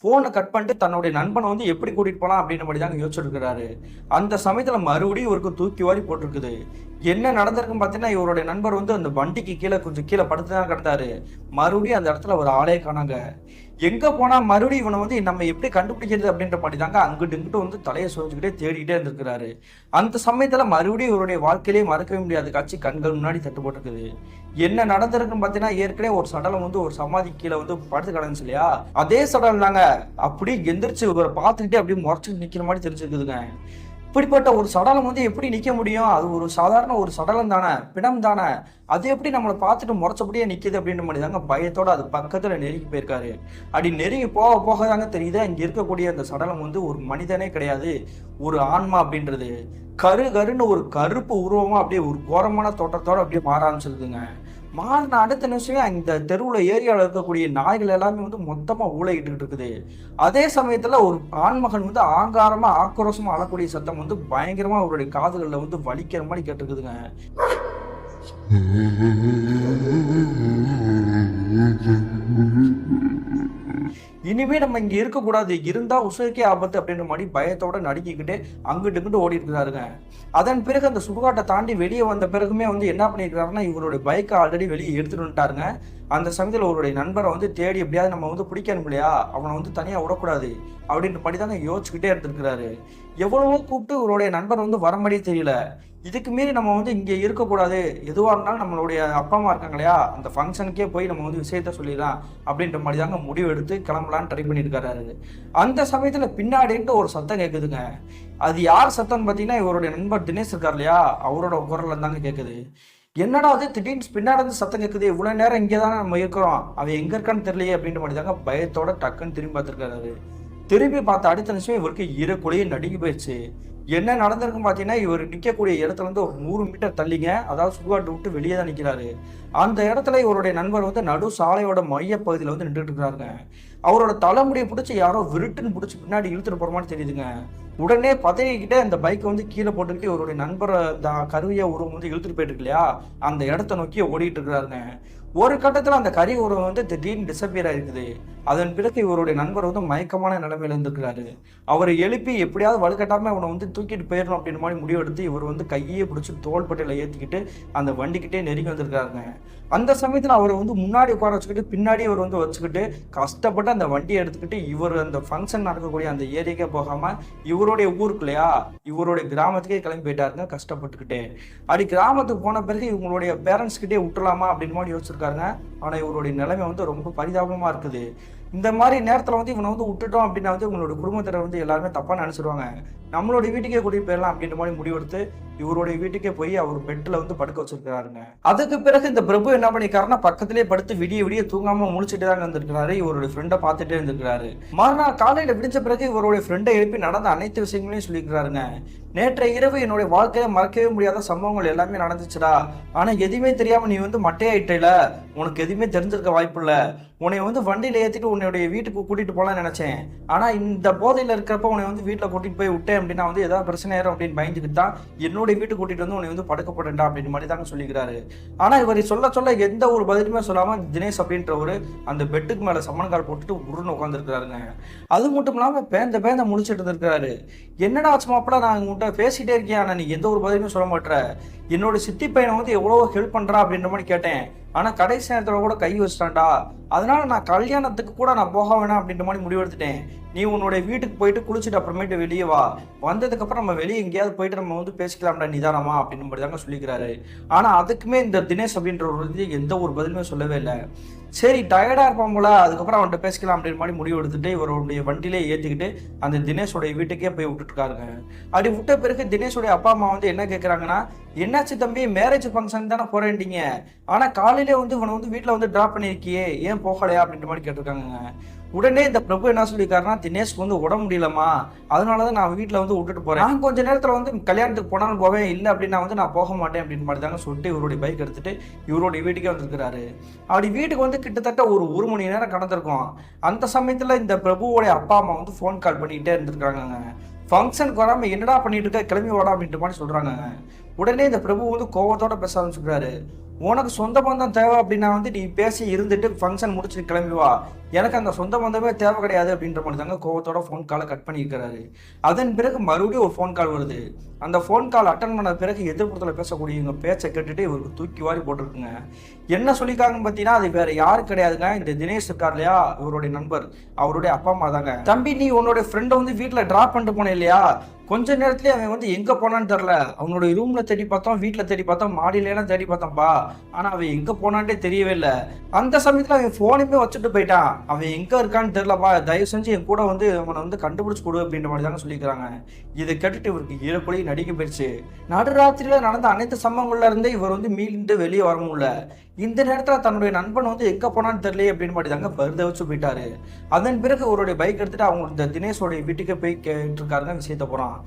ஃபோனை கட் பண்ணிட்டு தன்னுடைய நண்பனை வந்து எப்படி கூட்டிகிட்டு போகலாம் அப்படின்ற மாதிரி தாங்க யோசிச்சுருக்கிறாரு அந்த சமயத்தில் மறுபடியும் இவருக்கு தூக்கி வாரி போட்டிருக்குது. என்ன நடந்திருக்குன்னு பார்த்தீங்கன்னா இவருடைய நண்பர் வந்து அந்த வண்டிக்கு கீழே கொஞ்சம் கீழே படுத்து தான் கிடந்தாரு. மறுபடியும் அந்த இடத்துல ஒரு ஆளே காணாங்க. எங்க போனா மறுபடியும் இவனை வந்து நம்ம எப்படி கண்டுபிடிக்கிறது அப்படின்ற மாதிரி தாங்க அங்கிட்டு இங்கிட்டு வந்து தலையை சுழிச்சுக்கிட்டே தேடிக்கிட்டே இருந்திருக்கிறாரு. அந்த சமயத்துல மறுபடியும் இவருடைய வாழ்க்கையிலே மறக்கவே முடியாத காட்சி கண்கள் முன்னாடி தட்டு போட்டுருக்குது. என்ன நடந்திருக்குன்னு பார்த்தீங்கன்னா ஏற்கனவே ஒரு சடலம் வந்து ஒரு சமாதி கீழே வந்து படுத்து கிடந்துச்சு இல்லையா? அதே சடலம் தாங்க அப்படியே எந்திரிச்சு இவரை பார்த்துக்கிட்டே அப்படியே முறைச்சு நிக்கிற மாதிரி தெரிஞ்சுக்குதுங்க இப்படிப்பட்ட ஒரு சடலம் வந்து எப்படி நிற்க முடியும்? அது ஒரு சாதாரண ஒரு சடலம் தானே பிணம் தானே. அது எப்படி நம்மளை பார்த்துட்டு முறைச்சபடியே நிற்கிது அப்படின்ற மாதிரி தாங்க பயத்தோட அது பக்கத்தில் நெருங்கி போயிருக்காரு. அப்படி நெருங்கி போக போக தாங்க தெரியுது இங்கே இருக்கக்கூடிய அந்த சடலம் வந்து ஒரு மனிதனே கிடையாது ஒரு ஆன்மா அப்படின்றது. கரு கருன்னு ஒரு கருப்பு உருவமாக அப்படியே ஒரு கோரமான தோட்டத்தோட அப்படியே மாற ஆரம்பிச்சிருக்குங்க மாறின அடுத்த நிமிஷம் இந்த தெருவில் ஏரியாவில் இருக்கக்கூடிய நாய்கள் எல்லாமே வந்து மொத்தமாக ஊழையிட்டு இருக்குது. அதே சமயத்தில் ஒரு ஆண்மகன் வந்து ஆங்காரமாக ஆக்ரோஷமாக அழக்கூடிய சத்தம் வந்து பயங்கரமாக அவருடைய காதுகளில் வந்து வலிக்கிற மாதிரி கேட்டுருக்குதுங்க. இனிமே நம்ம இங்க இருக்கக்கூடாது. இருந்தா உசுருக்கே ஆபத்து அப்படின்ற மாதிரி பயத்தோட நடுக்கிக்கிட்டு அங்கிட்டு இங்கிட்டு ஓடி இருக்கிறாருங்க அதன் பிறகு அந்த சுடுகாட்டை தாண்டி வெளியே வந்த பிறகுமே வந்து என்ன பண்ணிருக்காருன்னா இவருடைய பைக்கை ஆல்ரெடி வெளியே எடுத்துட்டு வந்துட்டாருங்க. அந்த சமயத்தில் அவருடைய நண்பரை வந்து தேடி எப்படியாவது நம்ம வந்து பிடிக்கணும் இல்லையா? அவனை வந்து தனியாக விடக்கூடாது அப்படின்ற படி தாங்க யோசிச்சுக்கிட்டே இருந்திருக்கிறாரு. எவ்வளவோ கூப்பிட்டு இவருடைய நண்பர் வந்து வர மாதிரியே தெரியல. இதுக்கு மீறி நம்ம வந்து இங்கே இருக்கக்கூடாது. எதுவாக இருந்தாலும் நம்மளுடைய அப்பா அம்மா இருக்காங்க இல்லையா? அந்த ஃபங்க்ஷனுக்கே போய் நம்ம வந்து விஷயத்த சொல்லிடலாம். அப்படின்ற மாதிரி தாங்க முடிவு எடுத்து கிளம்பலான்னு ட்ரை பண்ணியிருக்காரு அந்த சமயத்தில் பின்னாடின்ட்டு ஒரு சத்தம் கேட்குதுங்க அது யார் சத்தம்னு பார்த்தீங்கன்னா இவருடைய நண்பர் தினேஷ் இருக்கார் இல்லையா? அவரோட குரல்ல தாங்க கேட்குது என்னடா அது திடீர்னு பின்னாடி இருந்து சத்தம் கேட்குது இவ்வளோ நேரம் இங்கே தானே நம்ம இருக்கிறோம். அவன் எங்கே இருக்கான்னு தெரியலையே அப்படின்ற மாதிரி தாங்க பயத்தோட டக்குன்னு திரும்பி பார்த்துருக்காரு திரும்பி பார்த்த அடுத்த நிமிஷம் இவருக்கு ஈரக்குலையே நடுங்கி போயிடுச்சு. என்ன நடந்திருக்குன்னு பார்த்தீங்கன்னா இவர் நிற்கக்கூடிய இடத்துல இருந்து ஒரு நூறு மீட்டர் தள்ளிங்க. அதாவது சுடுகாட்டு விட்டு வெளியே தான் நிற்கிறாரு அந்த இடத்துல இவருடைய நண்பர் வந்து நடு சாலையோட மைய பகுதியில் வந்து நின்றுட்டு இருக்கிறாருங்க அவரோட தலைமுடியை பிடிச்சி யாரோ விருட்டுன்னு பிடிச்சி பின்னாடி இழுத்துட்டு போகிறமான்னு தெரியுதுங்க. உடனே பதவிக்கிட்டே அந்த பைக்கை வந்து கீழே போட்டுக்கிட்டு இவருடைய நண்பரை இந்த கருவியை உருவம் வந்து இழுத்துட்டு போயிட்டு இருக்கு இல்லையா? அந்த இடத்த நோக்கி ஓடிட்டு இருக்கிறாருங்க ஒரு கட்டத்தில் அந்த கறி உருவம் வந்து திடீர்னு டிசப்பியர் ஆயிருக்குது. அதன் பிறகு இவருடைய நண்பர் வந்து மயக்கமான நிலைமையில இருந்திருக்கிறாரு. அவரை எழுப்பி எப்படியாவது வலுக்கட்டாமல் அவனை வந்து தூக்கிட்டு போயிடணும் அப்படின்னு மாதிரி முடிவெடுத்து இவர் வந்து கையே பிடிச்சி தோள்பட்டையில் ஏற்றிக்கிட்டு அந்த வண்டிக்கிட்டே நெருங்கி வந்திருக்காருங்க. அந்த சமயத்தில் அவரை வந்து முன்னாடி உட்கார வச்சுக்கிட்டு பின்னாடி இவர் வந்து வச்சுக்கிட்டு கஷ்டப்பட்டு அந்த வண்டியை எடுத்துக்கிட்டு இவர் அந்த ஃபங்க்ஷன் நடக்கக்கூடிய அந்த ஏரியாக்கே போகாமல் இவருடைய ஊருக்குள்ளையா இவருடைய கிராமத்துக்கே கிளம்பி போயிட்டாருங்க கஷ்டப்பட்டுக்கிட்டே. அப்படி கிராமத்துக்கு போன பிறகு இவங்களுடைய பேரண்ட்ஸ்கிட்டே விட்டுலாமா அப்படின்னு மாதிரி இருக்காருங்க ஆனால் இவருடைய நிலைமை வந்து ரொம்ப பரிதாபமாக இருக்குது. இந்த மாதிரி நேரத்தில் வந்து இவனை வந்து விட்டுட்டோம் அப்படின்னா வந்து இவங்களோட குடும்பத்தினர் வந்து எல்லாருமே தப்பாக நினச்சிடுவாங்க நம்மளோட வீட்டுக்கே கூட்டிட்டு போயிடலாம் அப்படின்ற மாதிரி முடிவெடுத்து இவருடைய வீட்டுக்கே போய் அவர் பெட்டில் வந்து படுக்க வச்சிருக்கிறாருங்க. அதுக்கு பிறகு இந்த பிரபு என்ன பண்ணிக்காருன்னா பக்கத்திலே படுத்து விடிய விடிய தூங்காம முழிச்சிட்டு தாங்க இருந்திருக்கிறாரு. இவருடைய ஃப்ரெண்டை பார்த்துட்டே இருந்திருக்கிறாரு. மறுநாள் காலையில் விடிஞ்ச பிறகு இவருடைய ஃப்ரெண்டை எழுப்பி நடந்த அனைத்து விஷயங்களையும் சொல்லியிருக்கிறாருங்க. நேற்றைய இரவு என்னுடைய வாழ்க்கையில மறக்கவே முடியாத சம்பவங்கள் எல்லாமே நடந்துச்சுடா. ஆனா எதுவுமே தெரியாம நீ வந்து மட்டையாயிட்டல. உனக்கு எதுவுமே தெரிஞ்சிருக்க வாய்ப்பு இல்ல உன்னை வந்து வண்டியில ஏற்றிட்டு உன்னுடைய வீட்டுக்கு கூட்டிட்டு போகலான்னு நினைச்சேன். ஆனா இந்த போதையில இருக்கிறப்ப உன்னை வந்து வீட்டுல கூட்டிட்டு போய் விட்டேன் அப்படின்னா வந்து ஏதாவது பிரச்சனை ஆயிரும் அப்படின்னு பயந்துக்கிட்டு தான் என்னுடைய வீட்டுக்கு கூட்டிட்டு வந்து உன்னை வந்து படுக்க போட்டேன்டா அப்படின்னு மாதிரி தாங்க சொல்லிக்கிறாரு. ஆனா இவர் சொல்ல சொல்ல எந்த ஒரு பதிலுமே சொல்லாம தினேஷ் அப்படின்றவரு அந்த பெட்டுக்கு மேல சம்மன் கால் போட்டுட்டு உருன்னு உட்காந்துருக்காருங்க அது மட்டும் இல்லாம பேந்த பேந்த முடிச்சிட்டு இருந்திருக்கிறாரு. என்னடா ஆச்சு மாப்பிள? நான் உங்கள்கிட்ட பேசிட்டே இருக்கியா? ஆனா நீ எந்த ஒரு பதிலுமே சொல்ல மாட்டேற என்னோட சித்தி பையனை வந்து எவ்வளவோ ஹெல்ப் பண்றா அப்படின்ற மாதிரி கேட்டேன். ஆனா கடைசி நேரத்துல கூட கை வச்சிட்டான்டா. அதனால நான் கல்யாணத்துக்கு கூட நான் போக வேணாம் அப்படின்ற மாதிரி முடிவெடுத்துட்டேன். நீ உன்னுடைய வீட்டுக்கு போயிட்டு குளிச்சுட்டு அப்புறமேட்டு வெளியே வா. வந்ததுக்கு அப்புறம் நம்ம வெளியே எங்கேயாவது போயிட்டு நம்ம வந்து பேசிக்கலாம்டா நிதானமா அப்படின்னு மாதிரி தாங்க சொல்லிக்கிறாரு. ஆனா அதுக்குமே இந்த தினேஷ் அப்படின்ற ஒரு எந்த ஒரு பதிலுமே சொல்லவே இல்லை. சரி டயர்டா இருப்பான் போல அதுக்கப்புறம் அவன்கிட்ட பேசிக்கலாம் அப்படின்ற மாதிரி முடிவு எடுத்துட்டு இவருடைய வண்டியிலே ஏற்றிக்கிட்டு அந்த தினேஷோடைய வீட்டுக்கே போய் விட்டுட்டுருக்காருங்க அப்படி விட்ட பிறகு தினேஷோடைய அப்பா அம்மா வந்து என்ன கேட்குறாங்கன்னா என்னாச்சு தம்பி மேரேஜ் ஃபங்க்ஷன் தானே போறேன்ட்டீங்க ஆனால் காலையிலே வந்து இவனை வந்து வீட்டில் வந்து ட்ராப் பண்ணியிருக்கியே ஏன் போகலையா? அப்படின்ற மாதிரி கேட்டிருக்காங்க உடனே இந்த பிரபு என்ன சொல்லியிருக்காருன்னா தினேஷ்க்கு வந்து உடம்பு முடியலமா அதனால தான் நான் வீட்டில் வந்து விட்டுட்டு போகிறேன் நான் கொஞ்ச நேரத்தில் வந்து கல்யாணத்துக்கு போனாலும் போவேன் இல்லை அப்படின்னா வந்து நான் போக மாட்டேன் அப்படின்னு மாதிரி தாங்க சொல்லிட்டு இவருடைய பைக் எடுத்துட்டு இவருடைய வீட்டுக்கே வந்திருக்கிறாரு. அப்படி வீட்டுக்கு வந்து கிட்டத்தட்ட ஒரு ஒரு மணி நேரம் கடந்திருக்கும். அந்த சமயத்தில் இந்த பிரபுவோடைய அப்பா அம்மா வந்து ஃபோன் கால் பண்ணிக்கிட்டே இருந்திருக்காங்க ஃபங்க்ஷனுக்கு வராமல் என்னடா பண்ணிட்டு இருக்க கிளம்பி வாடா அப்படின்ற மாதிரி சொல்கிறாங்க உடனே இந்த பிரபு வந்து கோவத்தோட பேச ஆரம்பிச்சுக்கிறாரு உனக்கு சொந்த பந்தம் தேவை அப்படின்னா வந்து நீ பேசி இருந்துட்டு ஃபங்க்ஷன் முடிச்சுட்டு கிளம்பி வா. எனக்கு அந்த சொந்த பந்தமே தேவை கிடையாது அப்படின்ற மாதிரி தாங்க கோவத்தோட ஃபோன் காலை கட் பண்ணியிருக்கிறாரு. அதன் பிறகு மறுபடியும் ஒரு ஃபோன் கால் வருது. அந்த ஃபோன் கால் அட்டன் பண்ண பிறகு எதிர்ப்புறத்தில் பேசக்கூடிய இவங்க பேச்சை கேட்டுட்டு இவருக்கு தூக்கி வாரி போட்டிருக்குங்க. என்ன சொல்லியிருக்காங்கன்னு பார்த்தீங்கன்னா அது வேற யாரும் கிடையாதுங்க. இந்த தினேஷ் இருக்கார் இல்லையா? இவருடைய நண்பர். அவருடைய அப்பா அம்மா தாங்க தம்பி நீ உன்னோட ஃப்ரெண்டை வந்து வீட்டில் ட்ராப் பண்ணிட்டு போனே இல்லையா? கொஞ்ச நேரத்துலேயே அவன் வந்து எங்க போனான்னு தெரில அவனோட ரூம்ல தேடி பார்த்தோம் வீட்டுல தேடி பார்த்தோம் மாடியில எல்லாம் தேடி பார்த்தோம்ப்பா ஆனா அவன் எங்க போனான்ட்டே தெரியவே இல்லை. அந்த சமயத்துல அவன் போனையுமே வச்சுட்டு போயிட்டான். அவன் எங்க இருக்கான்னு தெரியலப்பா தயவு செஞ்சு என் கூட வந்து அவனை வந்து கண்டுபிடிச்சு கொடு அப்படின்ற மாதிரி தாங்க சொல்லிக்கிறாங்க. இதை கேட்டுட்டு இவருக்கு ஈரக்குழி நடிக்க போயிடுச்சு நடுராத்திரியில நடந்த அனைத்து சம்பவங்கள்ல இருந்தே இவர் வந்து மீண்டு வெளியே வர முடியல. இந்த நேரத்தில் தன்னுடைய நண்பன் வந்து எங்கே போனான்னு தெரியல அப்படின்னு மாதிரி தாங்க பருத வச்சு போயிட்டாரு. அதன் பிறகு அவருடைய பைக் எடுத்துட்டு அவங்க இந்த தினேஷோடைய வீட்டுக்கு போய் கேட்டு இருக்காருங்க விஷயத்த போகிறான்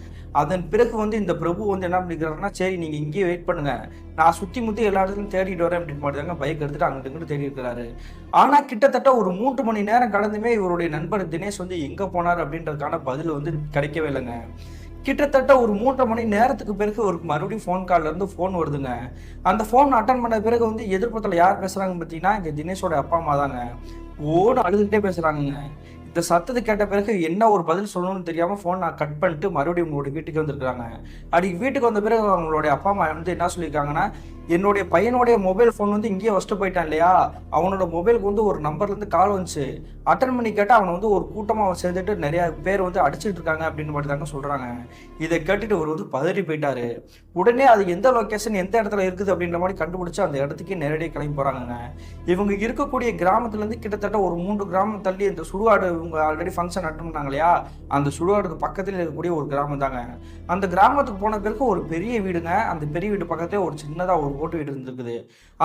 அதன் பிறகு வந்து இந்த பிரபு வந்து என்ன பண்ணிக்கிறாருன்னா சரி நீங்கள் இங்கேயே வெயிட் பண்ணுங்க. நான் சுற்றி முத்தி எல்லா இடத்துலையும் தேடிட்டு வரேன் அப்படின்னு மாதிரி தாங்க பைக் எடுத்துட்டு அங்கிட்டு இங்கிட்டு தேடி இருக்கிறாரு. ஆனால் கிட்டத்தட்ட ஒரு மூன்று மணி நேரம் கடந்துமே இவருடைய நண்பர் தினேஷ் வந்து எங்கே போனார் அப்படின்றதுக்கான பதில் வந்து கிடைக்கவே இல்லைங்க. கிட்டத்தட்ட ஒரு மூன்றரை மணி நேரத்துக்கு பிறகு ஒரு மறுபடியும் ஃபோன் கால்ல இருந்து ஃபோன் வருதுங்க. அந்த ஃபோன் அட்டன் பண்ண பிறகு வந்து எதிர்ப்புறத்தில் யார் பேசுறாங்க பார்த்தீங்கன்னா இங்க தினேஷோட அப்பா அம்மா தாங்க. ஓடு அழுதுகிட்டே பேசுறாங்க இந்த சத்தத்தை கேட்ட பிறகு என்ன ஒரு பதில் சொல்லணும்னு தெரியாம ஃபோன் நான் கட் பண்ணிட்டு மறுபடியும் உங்களோட வீட்டுக்கு வந்திருக்காங்க அப்படி வீட்டுக்கு வந்த பிறகு அவங்களுடைய அப்பா அம்மா வந்து என்ன சொல்லியிருக்காங்கன்னா என்னுடைய பையனுடைய மொபைல் ஃபோன் வந்து இங்கேயே வச்சுட்டு போயிட்டான் இல்லையா? அவனோட மொபைலுக்கு வந்து ஒரு நம்பர்லேருந்து கால் வந்துச்சு. அட்டன் பண்ணி கேட்டால் அவனை வந்து ஒரு கூட்டமாக அவன் சேர்ந்துட்டு நிறையா பேர் வந்து அடிச்சுட்டு இருக்காங்க அப்படின்னு மட்டும் தாங்க சொல்கிறாங்க இதை கேட்டுட்டு அவர் வந்து பதறி போயிட்டாரு. உடனே அது எந்த லொக்கேஷன் எந்த இடத்துல இருக்குது அப்படின்ற மாதிரி கண்டுபிடிச்சு அந்த இடத்துக்கு நேரடியாக கிளம்பி போகிறாங்க இவங்க இருக்கக்கூடிய கிராமத்துலேருந்து கிட்டத்தட்ட ஒரு மூன்று கிராமம் தள்ளி இந்த சுடுகாடு இவங்க ஆல்ரெடி ஃபங்க்ஷன் அட்டன் பண்ணாங்க இல்லையா? அந்த சுடுகாடுக்கு பக்கத்தில் இருக்கக்கூடிய ஒரு கிராமம் தாங்க. அந்த கிராமத்துக்கு போன பிறகு ஒரு பெரிய வீடுங்க. அந்த பெரிய வீடு பக்கத்தில் ஒரு சின்னதாக ஒரு ஓட்டு வீடு இருந்திருக்குது.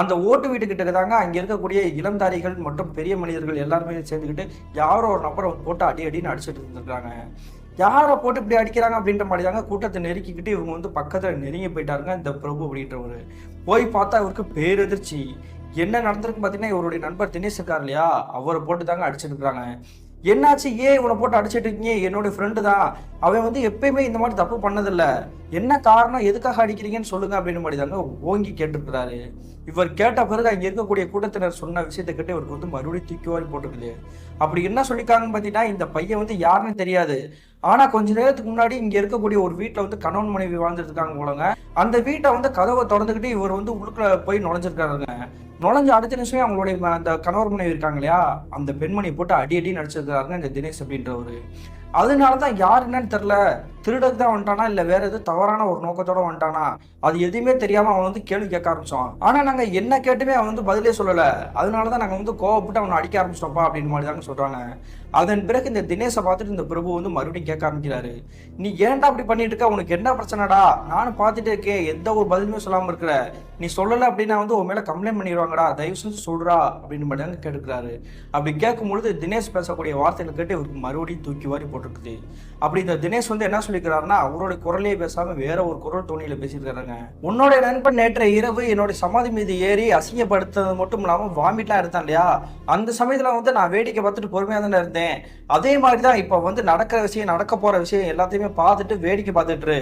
அந்த ஓட்டு வீட்டு கிட்ட தாங்க அங்கே இருக்கக்கூடிய இளந்தாரிகள் மற்றும் பெரிய மனிதர்கள் எல்லாருமே சேர்ந்துக்கிட்டு யாரோ ஒரு நபரை போட்டு அடி அடின்னு அடிச்சுட்டு இருந்திருக்காங்க. யாரை போட்டு இப்படி அடிக்கிறாங்க அப்படின்ற மாதிரி தாங்க கூட்டத்தை நெருக்கிக்கிட்டு இவங்க வந்து பக்கத்தில் நெருங்கி போயிட்டாருங்க இந்த பிரபு அப்படின்றவர். போய் பார்த்தா இவருக்கு பேரெதிர்ச்சி. என்ன நடந்திருக்கு பார்த்தீங்கன்னா இவருடைய நண்பர் தினேஷ் இருக்கார் இல்லையா? அவரை போட்டு தாங்க அடிச்சிருக்கிறாங்க. என்னாச்சு? ஏன் இவனை போட்டு அடிச்சிட்டு இருக்கீங்க என்னோட ஃப்ரெண்டு தான். அவன் வந்து எப்பயுமே இந்த மாதிரி தப்பு பண்ணதில்ல. என்ன காரணம்? எதுக்காக அடிக்கிறீங்கன்னு சொல்லுங்க அப்படின்னு மாதிரி தாங்க ஓங்கி கேட்டிருக்கிறாரு. இவர் கேட்ட பிறகு அங்கே இருக்கக்கூடிய கூட்டத்தினர் சொன்ன விஷயத்தை கேட்டு இவருக்கு வந்து மறுபடியும் தூக்கி வாரி போட்டிருக்குது. அப்படி என்ன சொல்லியிருக்காங்கன்னு பார்த்தீங்கன்னா இந்த பையன் வந்து யாருன்னு தெரியாது. ஆனா கொஞ்ச நேரத்துக்கு முன்னாடி இங்க இருக்கக்கூடிய ஒரு வீட்டில் வந்து கணவன் மனைவி வாழ்ந்துருக்காங்க போலங்க. அந்த வீட்டை வந்து கதவை திறந்துக்கிட்டு இவர் வந்து உள்ளுக்குள்ள போய் நுழைஞ்சிருக்காருங்க. நுழைஞ்ச அடுத்த நிமிஷமே அவங்களுடைய அந்த கணவர் மனைவி இருக்காங்க இல்லையா? அந்த பெண்மணி போட்டு அடி அடி நடிச்சிருக்காருங்க இந்த தினேஷ் அப்படின்றவர். அதனால தான் யார் என்னன்னு தெரில திருடக்கு தான் வந்துட்டானா இல்லை வேற எதுவும் தவறான ஒரு நோக்கத்தோட வந்துட்டானா? அது எதுவுமே தெரியாமல் அவன் வந்து கேள்வி கேட்க ஆரம்பிச்சோம் ஆனால் நாங்கள் என்ன கேட்டுமே அவன் வந்து பதிலே சொல்லலை. அதனால தான் நாங்கள் வந்து கோவப்பட்டு அவனை அடிக்க ஆரம்பிச்சிட்டோம்ப்பா அப்படின்னு மாதிரி தாங்க அதன் பிறகு இந்த தினேஷை பார்த்துட்டு இந்த பிரபு வந்து மறுபடியும் கேட்க ஆரம்பிக்கிறாரு. நீ ஏன்டா அப்படி பண்ணிட்டு இருக்க? உனக்கு என்ன பிரச்சனைடா? நானும் பார்த்துட்டே இருக்கேன். எந்த ஒரு பதிலுமே சொல்லாமல் இருக்கிற. நீ சொல்லலை அப்படின்னா வந்து உன் மேலே கம்ப்ளைண்ட் பண்ணிடுவாங்கடா. தயவு செஞ்சு சொல்கிறா அப்படின்னு மட்டும் தாங்க கேட்டுக்கிறாரு. அப்படி கேட்கும் பொழுது தினேஷ் பேசக்கூடிய வார்த்தைகளை கேட்டு இவருக்கு மறுபடியும் தூக்கி வாரி போட்டிருக்குது. அப்படி இந்த தினேஷ் வந்து என்ன சொல்லிக்கிறாருன்னா அவருடைய குரலையே பேசாம வேற ஒரு குரல் தோணியில பேசியிருக்காருங்க. உன்னோட நண்பன் நேற்று இரவு என்னோட சமாதி மீது ஏறி அசிங்கப்படுத்தது மட்டும் இல்லாமல் வாமிட்லாம் எடுத்தான் இல்லையா? அந்த சமயத்துல வந்து நான் வேடிக்கை பார்த்துட்டு பொறுமையா தானே இருந்தேன். அதே மாதிரி தான் இப்போ வந்து நடக்கிற விஷயம் நடக்க போற விஷயம் எல்லாத்தையுமே பார்த்துட்டு வேடிக்கை பார்த்துட்டு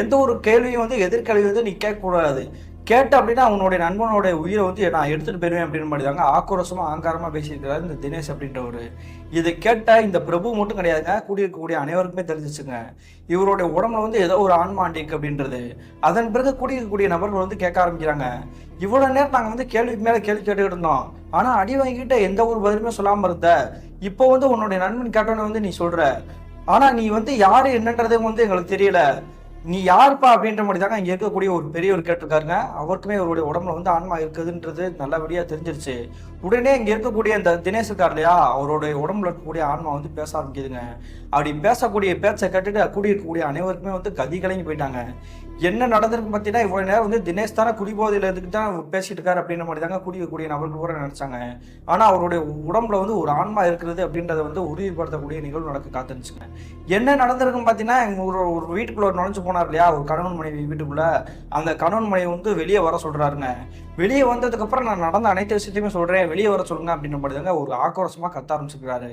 எந்த ஒரு கேள்வியும் வந்து எதிர்கேள்வி வந்து நீ கேட்கக்கூடாது. கேட்ட அப்படின்னா அவனுடைய நண்பனுடைய உயிரை வந்து நான் எடுத்துட்டு போயிருவேன் அப்படின்னு மாதிரி தாங்க ஆக்ரோஷமா ஆங்காரமா பேசியிருக்கிறாரு இந்த தினேஷ் அப்படின்றவரு. இதை கேட்ட இந்த பிரபு மட்டும் கிடையாதுங்க. கூடியிருக்கக்கூடிய அனைவருக்குமே தெரிஞ்சிச்சுங்க. இவருடைய உடம்புல வந்து ஏதோ ஒரு ஆன்மாண்டிக் அப்படின்றது. அதன் பிறகு கூடியிருக்கக்கூடிய நபர்கள் வந்து கேட்க ஆரம்பிக்கிறாங்க. இவ்வளவு நேரம் நாங்கள் வந்து கேள்விக்கு மேல கேள்வி கேட்டுக்கிட்டு இருந்தோம். ஆனா அடி வாங்கிட்ட எந்த ஒரு பதிலுமே சொல்லாம இருந்த. இப்போ வந்து உன்னுடைய நண்பன் கேட்டோன்னு வந்து நீ சொல்ற. ஆனா நீ வந்து யாரு என்னன்றதே வந்து எங்களுக்கு தெரியல. நீ யாருப்பா அப்படின்ற மாதிரி தாங்க இங்கே இருக்கக்கூடிய ஒரு பெரியவர் கேட்டிருக்காருங்க. அவருக்குமே அவருடைய உடம்புல வந்து ஆன்மா இருக்குதுன்றது நல்லபடியாக தெரிஞ்சிருச்சு. உடனே இங்கே இருக்கக்கூடிய இந்த தினேஷ் இருக்கார் இல்லையா அவருடைய உடம்புல இருக்கக்கூடிய ஆன்மா வந்து பேச ஆரம்பிக்குதுங்க. அப்படி பேசக்கூடிய பேச்சை கேட்டுட்டு கூடி இருக்கக்கூடிய அனைவருக்குமே வந்து கதி கலங்கி போயிட்டாங்க. என்ன நடந்திருக்கு பார்த்தீங்கன்னா இவ்வளவு நேரம் வந்து தினேஷ் தானே குடிபோதையில் இருந்துட்டு தான் பேசிட்டு இருக்காரு அப்படின்ற மாதிரி தாங்க குடிக்கக்கூடிய நபர்கள் கூட நினைச்சாங்க. ஆனா அவருடைய உடம்புல வந்து ஒரு ஆன்மா இருக்கிறது அப்படின்றத வந்து உறுதிப்படுத்தக்கூடிய நிகழ்வு நடக்க காத்துருச்சுங்க என்ன நடந்திருக்குன்னு பார்த்தீங்கன்னா ஒரு ஒரு வீட்டுக்குள்ள நுழைஞ்சு போனார் இல்லையா? ஒரு கணவன் மனைவி வீட்டுக்குள்ள. அந்த கணவன் மனைவி வந்து வெளியே வர சொல்றாருங்க. வெளியே வந்ததுக்கப்புறம் நான் நடந்த அனைத்து விஷயத்தையுமே சொல்கிறேன் வெளியே வர சொல்லுங்க அப்படின்ற மாதிரி தாங்க ஒரு ஆக்ரோஷமாக கத்த ஆரம்பிச்சிருக்காரு.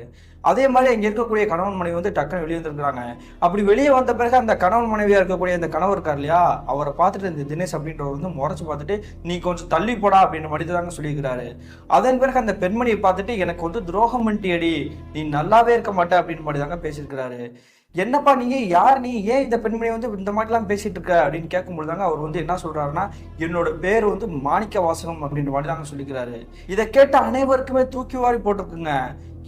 அதே மாதிரி அங்கே இருக்கக்கூடிய கணவன் மனைவி வந்து டக்குன்னு வெளியே வந்துருக்குறாங்க. அப்படி வெளியே வந்த பிறகு அந்த கணவன் மனைவியாக இருக்கக்கூடிய அந்த கணவர் இருக்கார் இல்லையா? அவரை பார்த்துட்டு இந்த தினேஷ் அப்படின்றவர் வந்து முறைச்சு பார்த்துட்டு நீ கொஞ்சம் தள்ளி போடா அப்படின்ற மாதிரி தாங்க சொல்லியிருக்கிறாரு. அதன் பிறகு அந்த பெண்மணியை பார்த்துட்டு எனக்கு வந்து துரோகம் பண்ணிட்டியடி. நீ நல்லாவே இருக்க மாட்ட அப்படின்னு மாதிரி தாங்க பேசியிருக்கிறாரு. என்னப்பா நீங்க? யார் நீ? ஏன் இந்த பெண்மணி வந்து இந்த மாதிரிலாம் பேசிட்டு இருக்க? அப்படின்னு கேட்கும்போது தாங்க அவர் வந்து என்ன சொல்றாருன்னா என்னோட பேர் வந்து மாணிக்க வாசகம் அப்படின்ற மாதிரி தாங்க சொல்லிக்கிறாரு. இதை கேட்ட அனைவருக்குமே தூக்கி வாரி போட்டிருக்குங்க.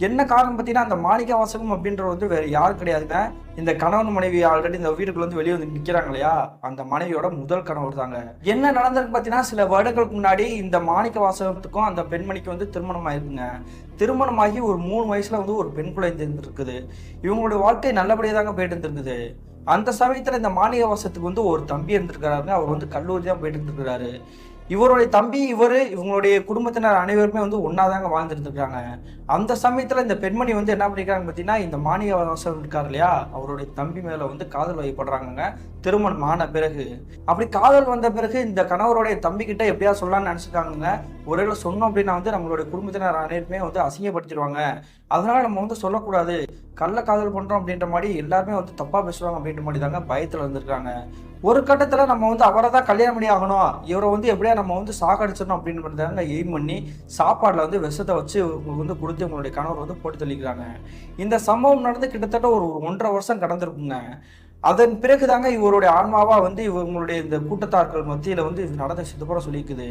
என்ன காரணம் பார்த்தீங்கன்னா அந்த மாணிக்க வாசகம் அப்படின்றது வந்து வேற யாரும் கிடையாதுங்க. இந்த கணவன் மனைவி ஆல்ரெடி இந்த வீட்டுக்குள்ள வந்து வெளியே வந்து நிற்கிறாங்க இல்லையா? அந்த மனைவியோட முதல் கணவர் தாங்க. என்ன நடந்திருக்கு பார்த்தீங்கன்னா சில வருடங்களுக்கு முன்னாடி இந்த மாணிக்க வாசகத்துக்கும் அந்த பெண்மணிக்கு வந்து திருமணம் ஆயிருக்குங்க. திருமணமாகி ஒரு மூணு வயசுல வந்து ஒரு பெண் குழந்தை இருந்திருக்குது. இவங்களுடைய வாழ்க்கை நல்லபடியாக தாங்க போயிட்டு இருந்திருக்குது. அந்த சமயத்துல இந்த மாணிக வாசத்துக்கு வந்து ஒரு தம்பி இருந்திருக்கிறாருங்க அவர் வந்து கல்லூரி தான் போயிட்டு இருந்திருக்கிறாரு. இவருடைய தம்பி இவர் இவங்களுடைய குடும்பத்தினர் அனைவருமே வந்து ஒன்றாதாங்க வாழ்ந்துட்டு இருக்காங்க அந்த சமயத்தில் இந்த பெண்மணி வந்து என்ன பண்ணிக்கிறாங்க பார்த்தீங்கன்னா இந்த மானிய வாசம் இருக்கார் இல்லையா? அவருடைய தம்பி மேலே வந்து காதல் வகைப்படுறாங்க திருமணம் ஆன பிறகு. அப்படி காதல் வந்த பிறகு இந்த கணவருடைய தம்பிக்கிட்ட எப்படியா சொல்லலாம்னு நினைச்சிருக்காங்க ஒருவேளை சொன்னோம் அப்படின்னா வந்து நம்மளுடைய குடும்பத்தினர் அனைவருமே வந்து அசிங்கப்படுத்திடுவாங்க. அதனால நம்ம வந்து சொல்லக்கூடாது. கள்ள காதல் பண்ணுறோம் அப்படின்ற மாதிரி எல்லாருமே வந்து தப்பாக பேசுவாங்க அப்படின்ற மாதிரி தாங்க பயத்தில் இருந்திருக்காங்க. ஒரு கட்டத்தில் நம்ம வந்து அவரை தான் கல்யாணம் பண்ணி ஆகணும். இவரை வந்து எப்படியா நம்ம வந்து சாகடிச்சிடணும் அப்படின்னு தாங்க எய்ம் பண்ணி சாப்பாடில் வந்து விஷத்தை வச்சு உங்களுக்கு வந்து கொடுத்து உங்களுடைய கணவர் வந்து போட்டு தள்ளிக்கிறாங்க. இந்த சம்பவம் நடந்து கிட்டத்தட்ட ஒரு ஒரு ஒன்றரை வருஷம் கடந்திருக்குங்க. அதன் பிறகுதாங்க இவருடைய ஆன்மாவா வந்து இவங்களுடைய இந்த கூட்டத்தார்கள் மத்தியில வந்து இது நடந்த சிதப்புறம் சொல்லியிருக்குது.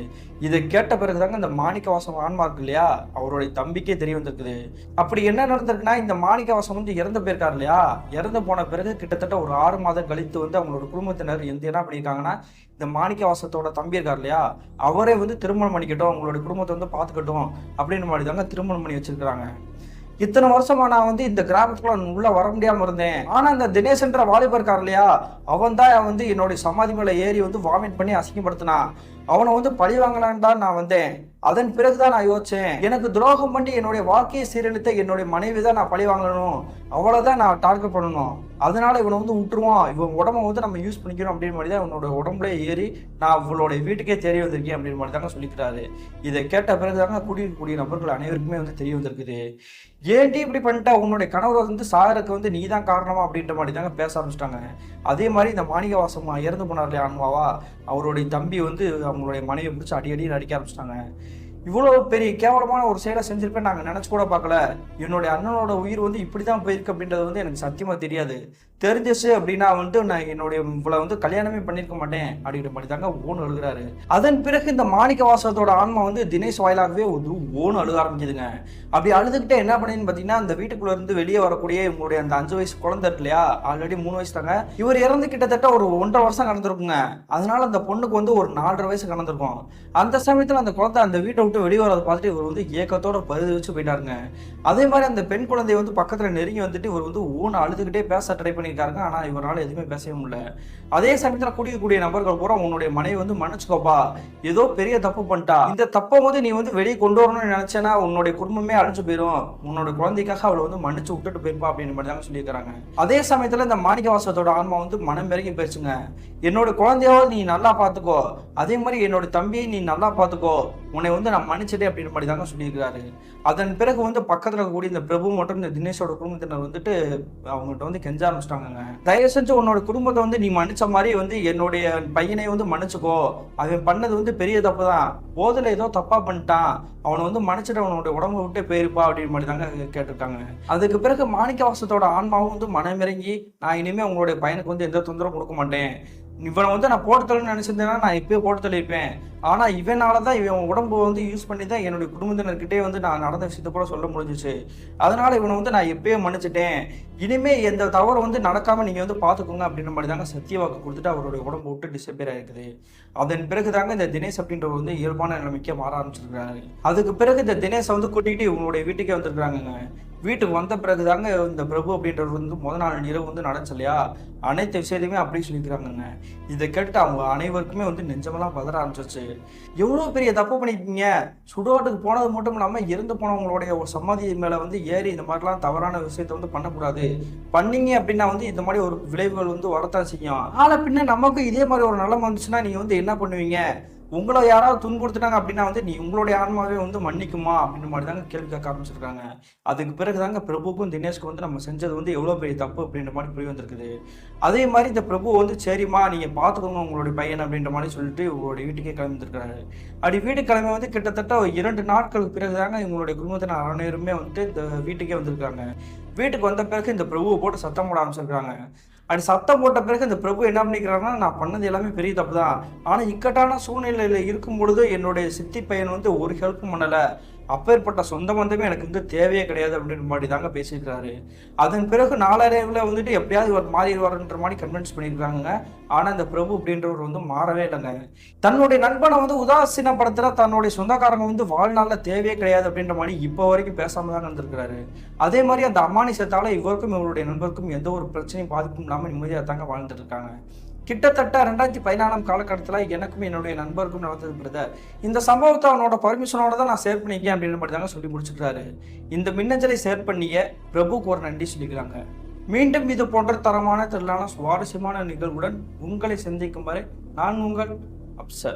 இதை கேட்ட பிறகுதாங்க இந்த மாணிக்கவாசம் ஆன்மா இருக்கு இல்லையா? அவருடைய தம்பிக்கே தெரிய வந்திருக்குது. அப்படி என்ன நடந்திருக்குன்னா இந்த மாணிக்கவாசம் வந்து இறந்து போயிருக்காரு இல்லையா? இறந்து போன பிறகு கிட்டத்தட்ட ஒரு ஆறு மாதம் கழித்து வந்து அவங்களோட குடும்பத்தினர் எந்த என்ன பண்ணியிருக்காங்கன்னா இந்த மாணிக்கவாசத்தோட தம்பி இருக்கார் இல்லையா? அவரே வந்து திருமணம் பண்ணிக்கட்டும் அவங்களோட குடும்பத்தை வந்து பார்த்துக்கட்டும் அப்படின்னு மாதிரி தாங்க திருமணம் பண்ணி வச்சிருக்கிறாங்க. இத்தனை வருஷமா நான் வந்து இந்த கிராமத்துக்குள்ள உள்ள வர முடியாம இருந்தேன். ஆனா இந்த தினேஷ்ன்ற வாலிபர் இருக்கார் இல்லையா? அவன் தான் வந்து என்னுடைய சமாதி மேல ஏறி வந்து வாமிட் பண்ணி அசிங்கப்படுத்தினான். அவனை வந்து பழி வாங்கலான்னு தான் நான் வந்தேன். அதன் பிறகுதான் நான் யோசிச்சேன் எனக்கு துரோகம் பண்ணி என்னுடைய வாழ்க்கையை சீரழித்த என்னுடைய மனைவி தான் நான் பழி வாங்கணும். அவ்வளவுதான் நான் டார்கெட் பண்ணணும். அதனால இவனை வந்து விட்டுருவான். இவன் உடம்ப வந்து நம்ம யூஸ் பண்ணிக்கணும் அப்படின்னு மாதிரி தான் இவனோட உடம்புல ஏறி நான் அவளுடைய வீட்டுக்கே தெரிய வந்திருக்கேன் அப்படின்னு மாதிரி தாங்க சொல்லிக்கிறாரு. இதை கேட்ட பிறகு தாங்க குடியிருக்கக்கூடிய நபர்கள் அனைவருக்குமே வந்து தெரிய வந்திருக்குது. ஏன்டி இப்படி பண்ணிட்டா? உன்னுடைய கணவர் வந்து சாகருக்கு வந்து நீ தான் காரணமா அப்படின்ற மாதிரி தாங்க பேச ஆரம்பிச்சிட்டாங்க. அதே மாதிரி இந்த மாணிகவாசம் இறந்து போனார் இல்லையா அவருடைய தம்பி வந்து அவங்களுடைய மனைவி பிடிச்சி அடி அடி அடிக்க ஆரம்பிச்சிட்டாங்க. இவ்வளோ பெரிய கேவலமான ஒரு செயலை செஞ்சிருப்பேன் நாங்கள் நினச்சி கூட பார்க்கல. என்னுடைய அண்ணனோட உயிர் வந்து இப்படி தான் போயிருக்கு அப்படின்றது வந்து எனக்கு சத்தியமாக தெரியாது. தெரிஞ்சிச்சு அப்படின்னா வந்துட்டு நான் என்னுடைய இவ்வளோ வந்து கல்யாணமே பண்ணியிருக்க மாட்டேன் அப்படின்ற மாதிரி தாங்க ஓன் அழுகிறாரு. அதன் பிறகு இந்த மாணிக்க வாசகத்தோட ஆன்மா வந்து தினேஷ் வாயிலாகவே ஒரு ஓன் அழுக ஆரம்பிக்குதுங்க. அப்படி அழுதுகிட்டே என்ன பண்ணேன்னு பார்த்தீங்கன்னா அந்த வீட்டுக்குள்ள இருந்து வெளியே வரக்கூடிய இவங்களுடைய அந்த அஞ்சு வயசு குழந்தை இருக்கு இல்லையா ஆல்ரெடி மூணு வயசு தாங்க. இவர் இறந்து கிட்டத்தட்ட ஒரு ஒன்றரை வருஷம் கடந்திருக்குங்க. அதனால அந்த பொண்ணுக்கு வந்து ஒரு நாலரை வயசு கடந்திருக்கும். அந்த சமயத்தில் அந்த குழந்தை அந்த வீட்டை விட்டு வெளியே வரதை பார்த்துட்டு இவர் வந்து ஏக்கத்தோட பருதி வச்சு போயிட்டாருங்க. அதே மாதிரி அந்த பெண் குழந்தைய வந்து பக்கத்தில் நெருங்கி வந்துட்டு இவர் வந்து ஓன் அழுதுகிட்டே பேச ட்ரை பண்ணி பண்ணியிருக்காருங்க ஆனால் இவரால் எதுவுமே பேசவே முடியல. அதே சமயத்தில் குடிக்கக்கூடிய நபர்கள் பூரா உன்னுடைய மனைவி வந்து மன்னிச்சுக்கோப்பா. ஏதோ பெரிய தப்பு பண்ணிட்டா. இந்த தப்பை வந்து நீ வந்து வெளியே கொண்டு வரணும்னு நினைச்சேன்னா உன்னுடைய குடும்பமே அழிஞ்சு போயிடும் உன்னோட குழந்தைக்காக அவளை வந்து மன்னிச்சு விட்டுட்டு போயிருப்பா அப்படின்னு மாதிரி தாங்க சொல்லியிருக்காங்க அதே சமயத்தில் இந்த மாணிக்கவாசத்தோட ஆன்மா வந்து மனம் பெருகி போயிடுச்சுங்க என்னோட குழந்தையாவது நீ நல்லா பார்த்துக்கோ அதே மாதிரி என்னோட தம்பியை நீ நல்லா பார்த்துக்கோ உன்னை வந்து நான் மன்னிச்சிட்டே அப்படின்னு மாதிரி தாங்க சொல்லியிருக்காரு அதன் பிறகு வந்து பக்கத்தில் இருக்கக்கூடிய இந்த பிரபு மற்றும் இந்த தினேஷோட குடும்பத்தினர் வந்துட்டு அவங்ககிட்ட வந்து கெஞ்ச ஆரம்பிச்சிட்டாங்க தயவு செஞ்சு உன்னோட குடும்பத்தை வந்து நீ மன்னிச்சு மாதிரி வந்து என்னுடைய பையனை வந்து மன்னிச்சுக்கோ. அவன் பண்ணது வந்து பெரிய தப்பு தான் போதில் ஏதோ தப்பா பண்ணிட்டான். அவனை வந்து மன்னிச்சிட்டு அவனோட உடம்பு விட்டு போயிருப்பா அப்படின்னு மாதிரி தாங்க கேட்டிருக்காங்க. அதுக்கு பிறகு மாணிக்கவாசத்தோட ஆன்மாவும் வந்து மனமிறங்கி நான் இனிமே உங்களுடைய பையனுக்கு வந்து எந்த தொந்தரவும் கொடுக்க மாட்டேன். இவனை வந்து நான் போட்டு தள்ளணும்னு நினைச்சிருந்தேன்னா நான் இப்பயே போட்டு தள்ளியிருப்பேன் ஆனால் இவனால தான் இவன் உடம்பு வந்து யூஸ் பண்ணி தான் என்னுடைய குடும்பத்தினர்கிட்டே வந்து நான் நடந்த விஷயத்த கூட சொல்ல முடிஞ்சிச்சு. அதனால இவனை வந்து நான் எப்பயே மன்னிச்சிட்டேன். இனிமே எந்த தவறு வந்து நடக்காம நீங்க வந்து பாத்துக்கோங்க அப்படின்ற மாதிரி தாங்க சத்திய வாக்கு கொடுத்துட்டு அவருடைய உடம்பு விட்டு டிசப்பியர் ஆயிருக்குது. அதன் பிறகு தாங்க இந்த தினேஷ் அப்படின்றவர் வந்து இயல்பான நிலைமைக்கே மாற ஆரம்பிச்சிருக்காரு அதுக்கு பிறகு இந்த தினேஷை வந்து கூட்டிகிட்டு இவங்களுடைய வீட்டுக்கே வந்திருக்கிறாங்க வீட்டுக்கு வந்த பிறகு தாங்க இந்த பிரபு அப்படின்றவர் வந்து முத நாள் இரவு வந்து நடந்துச்சு இல்லையா அனைத்து விஷயத்தையுமே அப்படி சொல்லிக்கிறாங்கங்க. இதை கேட்டு அவங்க அனைவருக்குமே வந்து நெஞ்சமெல்லாம் பதற ஆரம்பிச்சிருச்சு. எவ்வளோ பெரிய தப்பு பண்ணிருக்கீங்க சுடுகாட்டுக்கு போனது மட்டும் இல்லாமல் இறந்து போனவங்களுடைய ஒரு சமாதி மேலே வந்து ஏறி இந்த மாதிரிலாம் தவறான விஷயத்த வந்து பண்ணக்கூடாது. பண்ணீங்க அப்படின்னா வந்து இந்த மாதிரி ஒரு விளைவுகள் வந்து வரத்தான் செய்யும். ஆனால் பின்ன நமக்கு இதே மாதிரி ஒரு நிலம் வந்துச்சுன்னா நீங்கள் வந்து என்ன பண்ணுவீங்க? உங்களை யாராவது துன்புறுத்துட்டாங்க அப்படின்னா வந்து நீ உங்களுடைய ஆன்மாவே வந்து மன்னிக்குமா? அப்படின்ற மாதிரி தாங்க கேள்வி கேட்க ஆரம்பிச்சிருக்காங்க. அதுக்கு பிறகு தாங்க பிரபுக்கும் தினேஷ்க்கும் வந்து நம்ம செஞ்சது வந்து எவ்வளோ பெரிய தப்பு அப்படின்ற மாதிரி புரிய வந்திருக்குது. அதே மாதிரி இந்த பிரபு வந்து சரிம்மா நீங்கள் பார்த்துக்கோங்க உங்களுடைய பையன் அப்படின்ற மாதிரி சொல்லிட்டு உங்களுடைய வீட்டுக்கே கிளம்பிருக்காரு அப்படி வீட்டுக்கு கிளம்பி வந்து கிட்டத்தட்ட ஒரு இரண்டு நாட்களுக்கு பிறகு தாங்க இவங்களுடைய குடும்பத்தினர் அனைவருமே வந்துட்டு இந்த வீட்டுக்கே வந்திருக்காங்க. வீட்டுக்கு வந்த பிறகு இந்த பிரபுவை போட்டு சத்தம் போட ஆரம்பிச்சிருக்காங்க. அப்படி சத்தம் போட்ட பிறகு இந்த பிரபு என்ன பண்ணிக்கிறாருன்னா நான் பண்ணது எல்லாமே பெரிய தப்பு தான் ஆனால் இக்கட்டான சூழ்நிலையில் இருக்கும் பொழுது என்னுடைய சித்தி பையன் வந்து ஒரு ஹெல்ப்பும் பண்ணலை. அப்பேற்பட்ட சொந்த பந்தமே எனக்கு வந்து தேவையே கிடையாது அப்படின்ற மாதிரி தாங்க பேசியிருக்காரு அதன் பிறகு நாளடைவில் வந்துட்டு எப்படியாவது ஒரு மாறிடுவாருன்ற மாதிரி கன்வின்ஸ் பண்ணியிருக்காங்க ஆனால் இந்த பிரபு அப்படின்றவர் வந்து மாறவே இல்லைங்க. தன்னுடைய நண்பனை வந்து உதாசீன படத்தில் தன்னுடைய சொந்தக்காரங்க வந்து வாழ்நாளில் தேவையே கிடையாது அப்படின்ற மாதிரி இப்போ வரைக்கும் பேசாமல் தான் இருந்திருக்கிறாரு. அதே மாதிரி அந்த அமானிசத்தால் இவருக்கும் இவருடைய நண்பருக்கும் எந்த ஒரு பிரச்சனையும் பாதிப்பும் இல்லாமல் நிம்மதியாக தாங்க வாழ்ந்துட்டு இருக்காங்க. கிட்டத்தட்ட ரெண்டாயிரத்தி பதினாலாம் காலகட்டத்தில் எனக்கும் என்னுடைய நண்பருக்கும் நடந்தது பிரதர் இந்த சம்பவத்தை அவனோட பர்மிஷனோட தான் நான் ஷேர் பண்ணிக்கேன் அப்படின்னு மட்டும் தாங்க சொல்லி முடிச்சுக்கிறாரு இந்த மின்னஞ்சலை ஷேர் பண்ணிய பிரபுக்கு ஒரு நன்றி சொல்லிக்கிறாங்க. மீண்டும் இது போன்ற தரமான திரளான சுவாரஸ்யமான நிகழ்வுடன் உங்களை சந்திக்கும் வரை நான் உங்கள் அப்சர்.